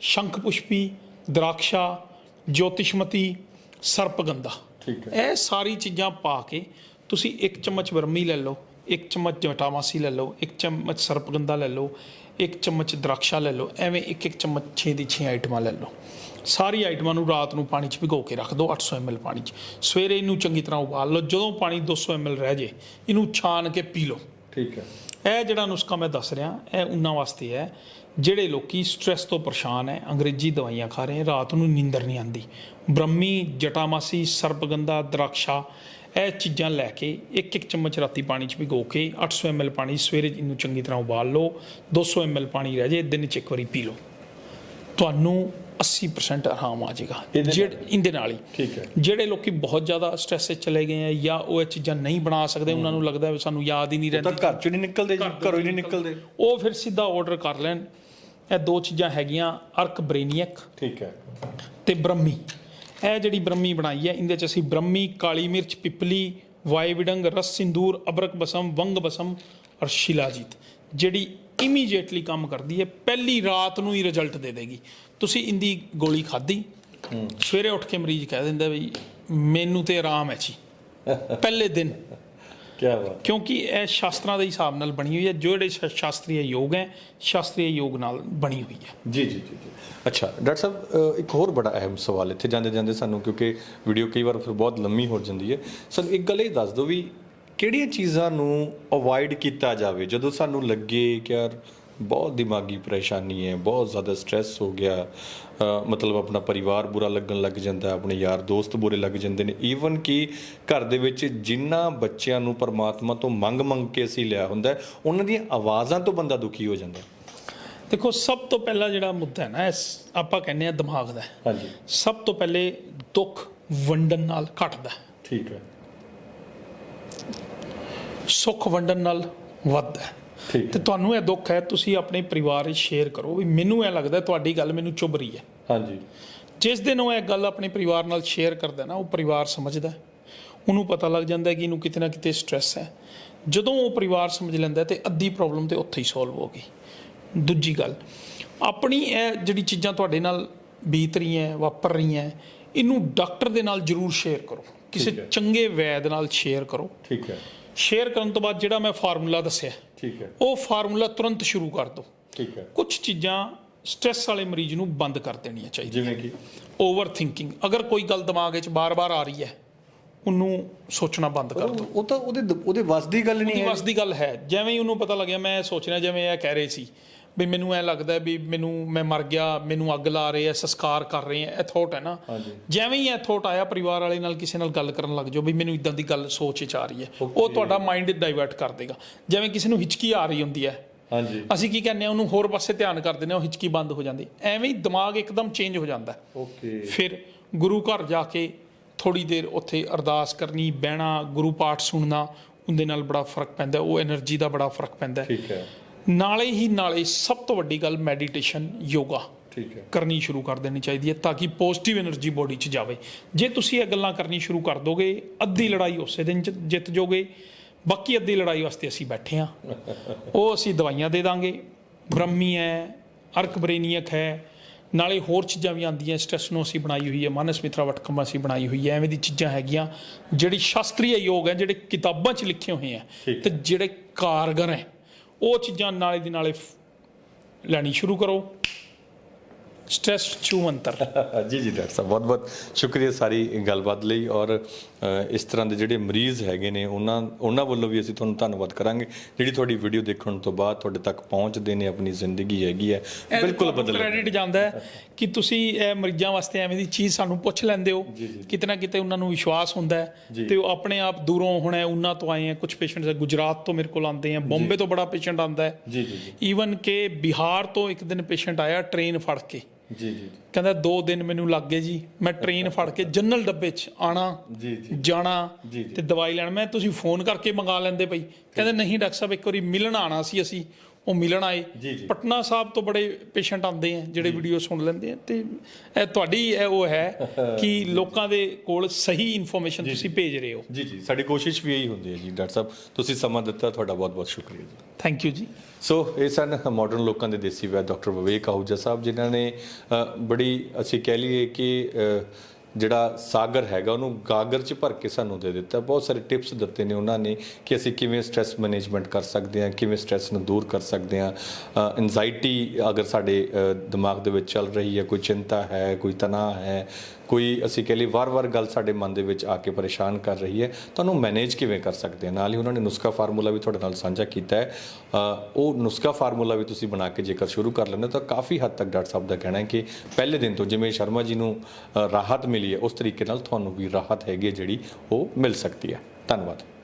ਸ਼ੰਖ ਪੁਸ਼ਪੀ ਦਰਾਕਸ਼ਾ ਜੋਤਿਸ਼ਮਤੀ ਸਰਪਗੰਧਾ। ਠੀਕ ਇਹ ਸਾਰੀ ਚੀਜ਼ਾਂ ਪਾ ਕੇ ਤੁਸੀਂ ਇੱਕ ਚਮਚ ਬ੍ਰਹਮੀ ਲੈ ਲਓ ਇੱਕ ਚਮਚ ਜਟਾਮਾਸੀ ਲੈ ਲਓ ਇੱਕ ਚਮਚ ਸਰਪਗੰਧਾ ਲੈ ਲਓ ਇੱਕ ਚਮਚ ਦਰਾਕਸ਼ਾ ਲੈ ਲਓ ਐਵੇਂ ਇੱਕ ਇੱਕ ਚਮਚ 6 ਦੀ 6 ਆਈਟਮਾਂ ਲੈ ਲਓ। ਸਾਰੀ ਆਈਟਮਾਂ ਨੂੰ ਰਾਤ ਨੂੰ ਪਾਣੀ 'ਚ ਭਿਗੋ ਕੇ ਰੱਖ ਦਿਓ 800 ml ਪਾਣੀ 'ਚ। ਸਵੇਰੇ ਇਹਨੂੰ ਚੰਗੀ ਤਰ੍ਹਾਂ ਉਬਾਲ ਲਓ ਜਦੋਂ ਪਾਣੀ 200 ml ਰਹਿ ਜੇ ਇਹਨੂੰ ਛਾਣ ਕੇ ਪੀ ਲਓ। ਠੀਕ ਹੈ। ਇਹ ਜਿਹੜਾ ਨੁਸਖਾ ਮੈਂ ਦੱਸ ਰਿਹਾ ਇਹ ਉਹਨਾਂ ਵਾਸਤੇ ਹੈ ਜਿਹੜੇ ਲੋਕੀ ਸਟ੍ਰੈਸ ਤੋਂ ਪਰੇਸ਼ਾਨ ਹੈ ਅੰਗਰੇਜ਼ੀ ਦਵਾਈਆਂ ਖਾ ਰਹੇ ਹੈ ਰਾਤ ਨੂੰ ਨੀਂਦਰ ਨਹੀਂ ਆਉਂਦੀ। ਬ੍ਰਹਮੀ ਜਟਾਮਾਸੀ ਸਰਪਗੰਧਾ ਦਰਾਕਸ਼ਾ ਇਹ ਚੀਜ਼ਾਂ ਲੈ ਕੇ ਇੱਕ ਇੱਕ ਚਮਚ ਰਾਤੀ ਪਾਣੀ 'ਚ ਭਿਗੋ ਕੇ 800 ml ਪਾਣੀ ਸਵੇਰੇ ਇਹਨੂੰ ਚੰਗੀ ਤਰ੍ਹਾਂ ਉਬਾਲ ਲਓ 200 ml ਪਾਣੀ ਰਹਿ ਜੇ ਦਿਨ 'ਚ ਇੱਕ ਵਾਰੀ ਪੀ ਲਓ। ਤੁਹਾਨੂੰ 80% ਆਰਾਮ ਆ ਜਾਏਗਾ। ਇਹਦੇ ਨਾਲ? ਜਿਹੜੇ ਇਹਦੇ ਨਾਲ ਹੀ। ਠੀਕ ਹੈ। ਜਿਹੜੇ ਲੋਕੀ ਬਹੁਤ ਜ਼ਿਆਦਾ ਸਟ੍ਰੈਸ 'ਚ ਚਲੇ ਗਏ ਆ ਜਾਂ ਉਹ ਇਹ ਚੀਜ਼ਾਂ ਨਹੀਂ ਬਣਾ ਸਕਦੇ ਉਹਨਾਂ ਨੂੰ ਲੱਗਦਾ ਸਾਨੂੰ ਯਾਦ ਹੀ ਨਹੀਂ ਤਾਂ ਰਹਿੰਦੀ। ਘਰ ਚੋਂ ਨਹੀਂ ਨਿਕਲਦੇ ਜੀ ਘਰੋਂ ਹੀ ਨਹੀਂ ਨਿਕਲਦੇ। ਉਹ ਫਿਰ ਸਿੱਧਾ ਆਰਡਰ ਕਰ ਲੈਣ। ਇਹ ਦੋ ਚੀਜ਼ਾਂ ਹੈਗੀਆਂ ਅਰਕ ਬ੍ਰੇਨੀਅਕ ਠੀਕ ਹੈ। ਤੇ ਬ੍ਰਹਮੀ। ਇਹ ਜਿਹੜੀ ਬ੍ਰਹਮੀ ਬਣਾਈ ਹੈ ਇਹਦੇ ਚ ਅਸੀਂ ਬ੍ਰਹਮੀ ਕਾਲੀ ਮਿਰਚ ਪਿਪਲੀ ਵਾਈਵਿਡੰਗ ਰਸ ਸਿੰਦੂਰ ਅਬਰਕ ਬਸਮ ਵੰਗ ਬਸਮ ਔਰ ਸ਼ਿਲਾਜੀਤ। ਜਿਹੜੀ ਇਮੀਡੀਏਟਲੀ ਕੰਮ ਕਰਦੀ ਹੈ ਪਹਿਲੀ ਰਾਤ ਨੂੰ ਹੀ ਰਿਜ਼ਲਟ ਦੇ ਦੇਗੀ। ਤੁਸੀਂ ਇੰਦੀ ਗੋਲੀ ਖਾਧੀ? ਸਵੇਰੇ ਉੱਠ ਕੇ ਮਰੀਜ਼ ਕਹਿ ਦਿੰਦਾ ਵੀ ਮੈਨੂੰ ਤੇ ਆਰਾਮ ਹੈ ਜੀ। ਪਹਿਲੇ ਦਿਨ ਕੀ ਬਾਤ ਕਿਉਂਕਿ ਇਹ ਸ਼ਾਸਤਰਾਂ ਦੇ ਹਿਸਾਬ ਨਾਲ ਬਣੀ ਹੋਈ ਹੈ ਜਿਹੜੇ ਸ਼- ਸ਼ਾਸਤਰੀय ਯੋਗ ਹੈ ਸ਼ਾਸਤਰੀय ਯੋਗ ਨਾਲ ਬਣੀ ਹੋਈ ਹੈ। ਜੀ ਜੀ ਜੀ ਜੀ। ਅੱਛਾ ਡਾਕਟਰ ਸਾਹਿਬ ਇੱਕ ਹੋਰ ਬੜਾ ਅਹਿਮ ਸਵਾਲ ਇੱਥੇ ਜਾਂਦੇ ਜਾਂਦੇ ਸਾਨੂੰ ਕਿਉਂਕਿ ਵੀਡੀਓ ਕਈ ਵਾਰ ਫਿਰ ਬਹੁਤ ਲੰਮੀ ਹੋ ਜਾਂਦੀ ਹੈ। ਸਾਨੂੰ ਇੱਕ ਗੱਲ ਇਹ ਦੱਸ ਦਿਓ ਵੀ ਕਿਹੜੀਆਂ ਚੀਜ਼ਾਂ ਨੂੰ ਅਵੋਇਡ ਕੀਤਾ ਜਾਵੇ? ਜਦੋਂ ਸਾਨੂੰ ਲੱਗੇ ਕਿ ਯਾਰ ਬਹੁਤ ਦਿਮਾਗੀ ਪਰੇਸ਼ਾਨੀ ਹੈ ਬਹੁਤ ਜ਼ਿਆਦਾ ਸਟ੍ਰੈਸ ਹੋ ਗਿਆ। ਮਤਲਬ ਆਪਣਾ ਪਰਿਵਾਰ ਬੁਰਾ ਲੱਗਣ ਲੱਗ ਜਾਂਦਾ ਆਪਣੇ ਯਾਰ ਦੋਸਤ ਬੁਰੇ ਲੱਗ ਜਾਂਦੇ ਨੇ। ਈਵਨ ਕਿ ਘਰ ਦੇ ਵਿੱਚ ਜਿਨ੍ਹਾਂ ਬੱਚਿਆਂ ਨੂੰ ਪਰਮਾਤਮਾ ਤੋਂ ਮੰਗ ਮੰਗ ਕੇ ਅਸੀਂ ਲਿਆ ਹੁੰਦਾ ਉਹਨਾਂ ਦੀਆਂ ਆਵਾਜ਼ਾਂ ਤੋਂ ਬੰਦਾ ਦੁਖੀ ਹੋ ਜਾਂਦਾ। ਦੇਖੋ ਸਭ ਤੋਂ ਪਹਿਲਾ ਜਿਹੜਾ ਮੁੱਦਾ ਹੈ ਨਾ ਇਸ ਆਪਾਂ ਕਹਿੰਦੇ ਆ ਦਿਮਾਗ ਦਾ ਹਾਂਜੀ। ਸਭ ਤੋਂ ਪਹਿਲੇ ਦੁੱਖ ਵੰਡਣ ਨਾਲ ਘਟਦਾ ਠੀਕ ਹੈ। ਸੁੱਖ ਵੰਡਣ ਨਾਲ ਵੱਧਦਾ ਤੇ ਤੁਹਾਨੂੰ ਇਹ ਦੁੱਖ ਹੈ ਤੁਸੀਂ ਆਪਣੇ ਪਰਿਵਾਰ ਵਿੱਚ ਸ਼ੇਅਰ ਕਰੋ ਵੀ ਮੈਨੂੰ ਇਹ ਲੱਗਦਾ ਤੁਹਾਡੀ ਗੱਲ ਮੈਨੂੰ ਚੁੱਭ ਰਹੀ ਹੈ। ਹਾਂਜੀ। ਜਿਸ ਦਿਨ ਉਹ ਇਹ ਗੱਲ ਆਪਣੇ ਪਰਿਵਾਰ ਨਾਲ ਸ਼ੇਅਰ ਕਰਦਾ ਨਾ ਉਹ ਪਰਿਵਾਰ ਸਮਝਦਾ। ਉਹਨੂੰ ਪਤਾ ਲੱਗ ਜਾਂਦਾ ਕਿ ਇਹਨੂੰ ਕਿਤੇ ਨਾ ਕਿਤੇ ਸਟ੍ਰੈਸ ਹੈ। ਜਦੋਂ ਉਹ ਪਰਿਵਾਰ ਸਮਝ ਲੈਂਦਾ ਤੇ ਅੱਧੀ ਪ੍ਰੋਬਲਮ ਤੇ ਉੱਥੇ ਹੀ ਸੋਲਵ ਹੋ ਗਈ। ਦੂਜੀ ਗੱਲ ਆਪਣੀ ਇਹ ਜਿਹੜੀ ਚੀਜ਼ਾਂ ਤੁਹਾਡੇ ਨਾਲ ਬੀਤ ਰਹੀਆਂ ਵਾਪਰ ਰਹੀਆਂ ਇਹਨੂੰ ਡਾਕਟਰ ਦੇ ਨਾਲ ਜਰੂਰ ਸ਼ੇਅਰ ਕਰੋ। ਕਿਸੇ। ਚੰਗੇ ਵੈਦ ਨਾਲ ਸ਼ੇਅਰ ਕਰੋ। ਠੀਕ ਹੈ। ਸ਼ੇਅਰ ਕਰਨ ਤੋਂ ਬਾਅਦ ਜਿਹੜਾ ਮੈਂ ਫਾਰਮੂਲਾ ਦੱਸਿਆ ਠੀਕ ਹੈ। ਉਹ ਫਾਰਮੂਲਾ ਤੁਰੰਤ ਸ਼ੁਰੂ ਕਰ ਦਿਓ। ਠੀਕ ਹੈ। ਕੁਝ ਚੀਜ਼ਾਂ ਸਟ੍ਰੈਸ ਵਾਲੇ ਮਰੀਜ਼ ਨੂੰ ਬੰਦ ਕਰ ਦੇਣੀਆਂ ਚਾਹੀਦੀਆਂ ਜਿਵੇਂ ਕਿ? ਓਵਰ ਥਿੰਕਿੰਗ ਅਗਰ ਕੋਈ ਗੱਲ ਦਿਮਾਗ ਵਿੱਚ ਬਾਰ-ਬਾਰ ਆ ਰਹੀ ਹੈ ਉਹਨੂੰ ਸੋਚਣਾ ਬੰਦ ਕਰ ਦਿਓ। ਉਹ ਤਾਂ ਉਹਦੇ ਉਹਦੇ ਵੱਸ ਦੀ ਗੱਲ ਉਹਦੀ ਨਹੀਂ ਹੈ। ਵਸ ਦੀ ਗੱਲ ਹੈ। ਜਿਵੇਂ ਹੀ ਉਹਨੂੰ ਪਤਾ ਲੱਗਿਆ ਮੈਂ ਸੋਚ ਰਿਹਾ ਜਿਵੇਂ ਇਹ ਕਹਿ ਰਹੇ ਸੀ ਵੀ ਮੈਨੂੰ ਐ ਲੱਗਦਾ ਵੀ ਮੈਨੂੰ ਮੈਂ ਮਰ ਗਿਆ ਮੈਨੂੰ ਅੱਗ ਲਾ ਰਹੇ ਐ ਸੰਸਕਾਰ ਕਰ ਰਹੇ ਐ ਇਹ ਥੋਟ ਹੈ ਨਾ। ਜਿਵੇਂ ਹੀ ਇਹ ਥੋਟ ਆਇਆ ਪਰਿਵਾਰ ਵਾਲੇ ਨਾਲ ਕਿਸੇ ਨਾਲ ਗੱਲ ਕਰਨ ਲੱਗ ਜਾਓ ਵੀ ਮੈਨੂੰ ਇਦਾਂ ਦੀ ਗੱਲ ਸੋਚ ਵਿੱਚ ਆ ਰਹੀ ਹੈ। ਉਹ ਤੁਹਾਡਾ ਮਾਈਂਡ ਡਾਈਵਰਟ ਕਰ ਦੇਗਾ। ਜਿਵੇਂ ਕਿਸੇ ਨੂੰ ਹਿਚਕੀ ਆ ਰਹੀ ਹੁੰਦੀ ਹੈ। ਹਾਂਜੀ। ਅਸੀਂ ਕੀ ਕਹਿੰਦੇ ਉਹਨੂੰ ਹੋਰ ਪਾਸੇ ਧਿਆਨ ਕਰ ਦਿੰਦੇ ਆ ਉਹ ਹਿਚਕੀ ਬੰਦ ਹੋ ਜਾਂਦੀ। ਐਵੇਂ ਹੀ ਦਿਮਾਗ ਇੱਕਦਮ ਚੇਂਜ ਹੋ ਜਾਂਦਾ। ਓਕੇ ਫਿਰ ਗੁਰੂ ਘਰ ਜਾ ਕੇ ਥੋੜੀ ਦੇਰ ਉੱਥੇ ਅਰਦਾਸ ਕਰਨੀ ਬਹਿਣਾ ਗੁਰੂ ਪਾਠ ਸੁਣਨਾ ਉਹਦੇ ਨਾਲ ਬੜਾ ਫ਼ਰਕ ਪੈਂਦਾ ਉਹ એનર્ਜੀ ਦਾ ਬੜਾ ਫ਼ਰਕ ਪੈਂਦਾ। ਠੀਕ ਹੈ। ਨਾਲੇ ਹੀ ਨਾਲੇ ਸਭ ਤੋਂ ਵੱਡੀ ਗੱਲ ਮੈਡੀਟੇਸ਼ਨ ਯੋਗਾ ਠੀਕ ਹੈ। ਕਰਨੀ ਸ਼ੁਰੂ ਕਰ ਦੇਣੀ ਚਾਹੀਦੀ ਹੈ ਤਾਂ ਕਿ ਪੋਜ਼ਿਟਿਵ એનર્ਜੀ ਬੋਡੀ 'ਚ ਜਾਵੇ। ਜੇ ਤੁਸੀਂ ਇਹ ਗੱਲਾਂ ਕਰਨੀ ਸ਼ੁਰੂ ਕਰ ਦੋਗੇ ਅੱਧੀ ਲੜਾਈ ਉਸੇ ਦਿਨ 'ਚ ਜਿੱਤ ਜੋਗੇ ਬਾਕੀ ਅੱਧੀ ਲੜਾਈ ਵਾਸਤੇ ਅਸੀਂ ਬੈਠੇ ਹਾਂ। ਉਹ ਅਸੀਂ ਦਵਾਈਆਂ ਦੇ ਦਾਂਗੇ। ਬ੍ਰਹਮੀ ਹੈ ਅਰਕਬਰੇਨੀਅਕ ਹੈ ਨਾਲੇ ਹੋਰ ਚੀਜ਼ਾਂ ਵੀ ਆਉਂਦੀਆਂ ਸਟ੍ਰੈਸ ਨੂੰ ਅਸੀਂ ਬਣਾਈ ਹੋਈ ਹੈ ਮਾਨਸ ਮਿਤਰਾ ਵਟਕਮ ਅਸੀਂ ਬਣਾਈ ਹੋਈ ਹੈ ਐਵੇਂ ਦੀ ਚੀਜ਼ਾਂ ਹੈਗੀਆਂ ਜਿਹੜੀ ਸ਼ਾਸਤਰੀ ਯੋਗ ਹੈ ਜਿਹੜੇ ਕਿਤਾਬਾਂ 'ਚ ਲਿਖੇ ਹੋਏ ਆ ਤੇ ਜਿਹੜੇ ਕਾਰਗਰ ਹੈ। ਉਹ ਚੀਜ਼ਾਂ ਨਾਲੇ ਦੀ ਨਾਲੇ ਲੈਣੀ ਸ਼ੁਰੂ ਕਰੋ। ਸਟ੍ਰੈਸ ਛੂ ਮੰਤਰ ਜੀ ਜੀ ਡਾਕਟਰ ਸਾਹਿਬ ਬਹੁਤ ਬਹੁਤ ਸ਼ੁਕਰੀਆ ਸਾਰੀ ਗੱਲਬਾਤ ਲਈ ਔਰ ਇਸ ਤਰ੍ਹਾਂ ਦੇ ਜਿਹੜੇ ਮਰੀਜ਼ ਹੈਗੇ ਨੇ ਉਹਨਾਂ ਉਹਨਾਂ ਵੱਲੋਂ ਵੀ ਅਸੀਂ ਤੁਹਾਨੂੰ ਧੰਨਵਾਦ ਕਰਾਂਗੇ ਜਿਹੜੀ ਤੁਹਾਡੀ ਵੀਡੀਓ ਦੇਖਣ ਤੋਂ ਬਾਅਦ ਤੁਹਾਡੇ ਤੱਕ ਪਹੁੰਚਦੇ ਨੇ ਆਪਣੀ ਜ਼ਿੰਦਗੀ ਹੈਗੀ ਹੈ ਬਿਲਕੁਲ ਬਦਲ ਕ੍ਰੈਡਿਟ ਜਾਂਦਾ ਹੈ ਕਿ ਤੁਸੀਂ ਇਹ ਮਰੀਜ਼ਾਂ ਵਾਸਤੇ ਐਵੇਂ ਦੀ ਚੀਜ਼ ਸਾਨੂੰ ਪੁੱਛ ਲੈਂਦੇ ਹੋ ਕਿਤੇ ਨਾ ਕਿਤੇ ਉਹਨਾਂ ਨੂੰ ਵਿਸ਼ਵਾਸ ਹੁੰਦਾ ਹੈ ਤੇ ਉਹ ਆਪਣੇ ਆਪ ਦੂਰੋਂ ਹੁਣ ਹੈ ਉਹਨਾਂ ਤੋਂ ਆਏ ਆ ਕੁਝ ਪੇਸ਼ੈਂਟਸ ਗੁਜਰਾਤ ਤੋਂ ਮੇਰੇ ਕੋਲ ਆਉਂਦੇ ਆ ਬੰਬੇ ਤੋਂ ਬੜਾ ਪੇਸ਼ੈਂਟ ਆਉਂਦਾ ਹੈ। ਜੀ ਜੀ ਜੀ। ਈਵਨ ਕਿ ਬਿਹਾਰ ਤੋਂ ਇੱਕ ਦਿਨ ਪੇਸ਼ੈਂਟ ਆਇਆ ਟ੍ਰੇਨ ਫੜ ਕੇ। ਜੀ ਜੀ ਕਹਿੰਦਾ 2 ਦਿਨ ਮੈਨੂੰ ਲੱਗ ਗਏ ਜੀ। ਮੈਂ ਟ੍ਰੇਨ ਫੜ ਕੇ ਜਨਰਲ ਡੱਬੇ 'ਚ ਆਣਾ ਜੀ, ਜੀ। ਜਾਣਾ। ਤੇ ਦਵਾਈ ਲੈਣ। ਮੈਂ ਤੁਸੀਂ ਫੋਨ ਕਰਕੇ ਮੰਗਾ ਲੈਂਦੇ ਪਈ। ਕਹਿੰਦੇ ਨਹੀਂ ਡਾਕਟਰ ਸਾਹਿਬ ਇੱਕ ਵਾਰੀ ਮਿਲਣ ਆਣਾ ਸੀ ਅਸੀਂ। ਉਹ ਮਿਲਣ ਆਏ। ਪਟਨਾ ਸਾਹਿਬ ਤੋਂ ਬੜੇ ਪੇਸ਼ੈਂਟ ਆਉਂਦੇ ਆ ਜਿਹੜੇ ਵੀਡੀਓ ਸੁਣ ਲੈਂਦੇ ਆ। ਤੇ ਇਹ ਤੁਹਾਡੀ ਇਹ ਉਹ ਹੈ ਕਿ ਲੋਕਾਂ ਦੇ ਕੋਲ ਸਹੀ ਇਨਫੋਰਮੇਸ਼ਨ ਤੁਸੀਂ ਭੇਜ ਰਹੇ ਹੋ। ਜੀ ਜੀ। ਸਾਡੀ ਕੋਸ਼ਿਸ਼ ਵੀ ਇਹੀ ਹੁੰਦੀ ਹੈ ਜੀ ਡਾਕਟਰ ਸਾਹਿਬ ਤੁਸੀਂ ਸਮਾਂ ਦਿੱਤਾ ਤੁਹਾਡਾ ਬਹੁਤ ਬਹੁਤ ਸ਼ੁਕਰੀਆ ਜੀ। ਥੈਂਕ ਯੂ ਜੀ। ਸੋ ਇਹ ਸਨ ਮਾਡਰਨ ਲੋਕਾਂ ਦੇ ਦੇਸੀ ਵੈਦ ਡਾਕਟਰ ਵਿਵੇਕ ਆਹੂਜਾ ਸਾਹਿਬ ਜਿਨ੍ਹਾਂ ਨੇ ਬੜੀ ਅਸੀਂ ਕਹਿ ਲਈਏ ਕਿ ਜਿਹੜਾ ਸਾਗਰ ਹੈਗਾ, ਉਹਨੂੰ ਗਾਗਰ 'ਚ ਭਰ ਕੇ ਸਾਨੂੰ ਦੇ ਦਿੱਤਾ। ਬਹੁਤ ਸਾਰੇ ਟਿਪਸ ਦਿੱਤੇ ਨੇ ਉਹਨਾਂ ਨੇ ਕਿ ਅਸੀਂ ਕਿਵੇਂ ਸਟ੍ਰੈਸ ਮੈਨੇਜਮੈਂਟ ਕਰ ਸਕਦੇ ਹਾਂ, ਕਿਵੇਂ ਸਟ੍ਰੈਸ ਨੂੰ ਦੂਰ ਕਰ ਸਕਦੇ ਹਾਂ। ਐਂਜ਼ਾਈਟੀ ਅਗਰ ਸਾਡੇ ਦਿਮਾਗ ਦੇ ਵਿੱਚ ਚੱਲ ਰਹੀ ਹੈ, ਕੋਈ ਚਿੰਤਾ ਹੈ, ਕੋਈ ਤਣਾਅ ਹੈ ਕੋਈ ਅਸੀਂ ਕਹਿ ਲਈ ਵਾਰ-ਵਾਰ ਗੱਲ ਸਾਡੇ ਮਨ ਦੇ ਵਿੱਚ ਆ ਕੇ ਪਰੇਸ਼ਾਨ ਕਰ ਰਹੀ ਹੈ, ਤੁਹਾਨੂੰ ਮੈਨੇਜ ਕਿਵੇਂ ਕਰ ਸਕਦੇ ਹਾਂ ਨਾਲ ਹੀ ਉਹਨਾਂ ਨੇ ਨੁਸਖਾ ਫਾਰਮੂਲਾ ਵੀ ਤੁਹਾਡੇ ਨਾਲ ਸਾਂਝਾ ਕੀਤਾ ਹੈ। ਉਹ ਨੁਸਖਾ ਫਾਰਮੂਲਾ ਵੀ ਤੁਸੀਂ ਬਣਾ ਕੇ ਜੇਕਰ ਸ਼ੁਰੂ ਕਰ ਲੈਂਦੇ ਹੋ, ਤਾਂ ਕਾਫੀ ਹੱਦ ਤੱਕ ਡਾਕਟਰ ਸਾਹਿਬ ਦਾ ਕਹਿਣਾ ਹੈ ਕਿ ਪਹਿਲੇ ਦਿਨ ਤੋਂ ਜਿਵੇਂ ਸ਼ਰਮਾ ਜੀ ਨੂੰ ਰਾਹਤ ਮਿਲੀ ਹੈ, ਉਸ ਤਰੀਕੇ ਨਾਲ ਤੁਹਾਨੂੰ ਵੀ ਰਾਹਤ ਹੈਗੀ ਹੈ ਜਿਹੜੀ ਉਹ ਮਿਲ ਸਕਦੀ ਹੈ। ਧੰਨਵਾਦ।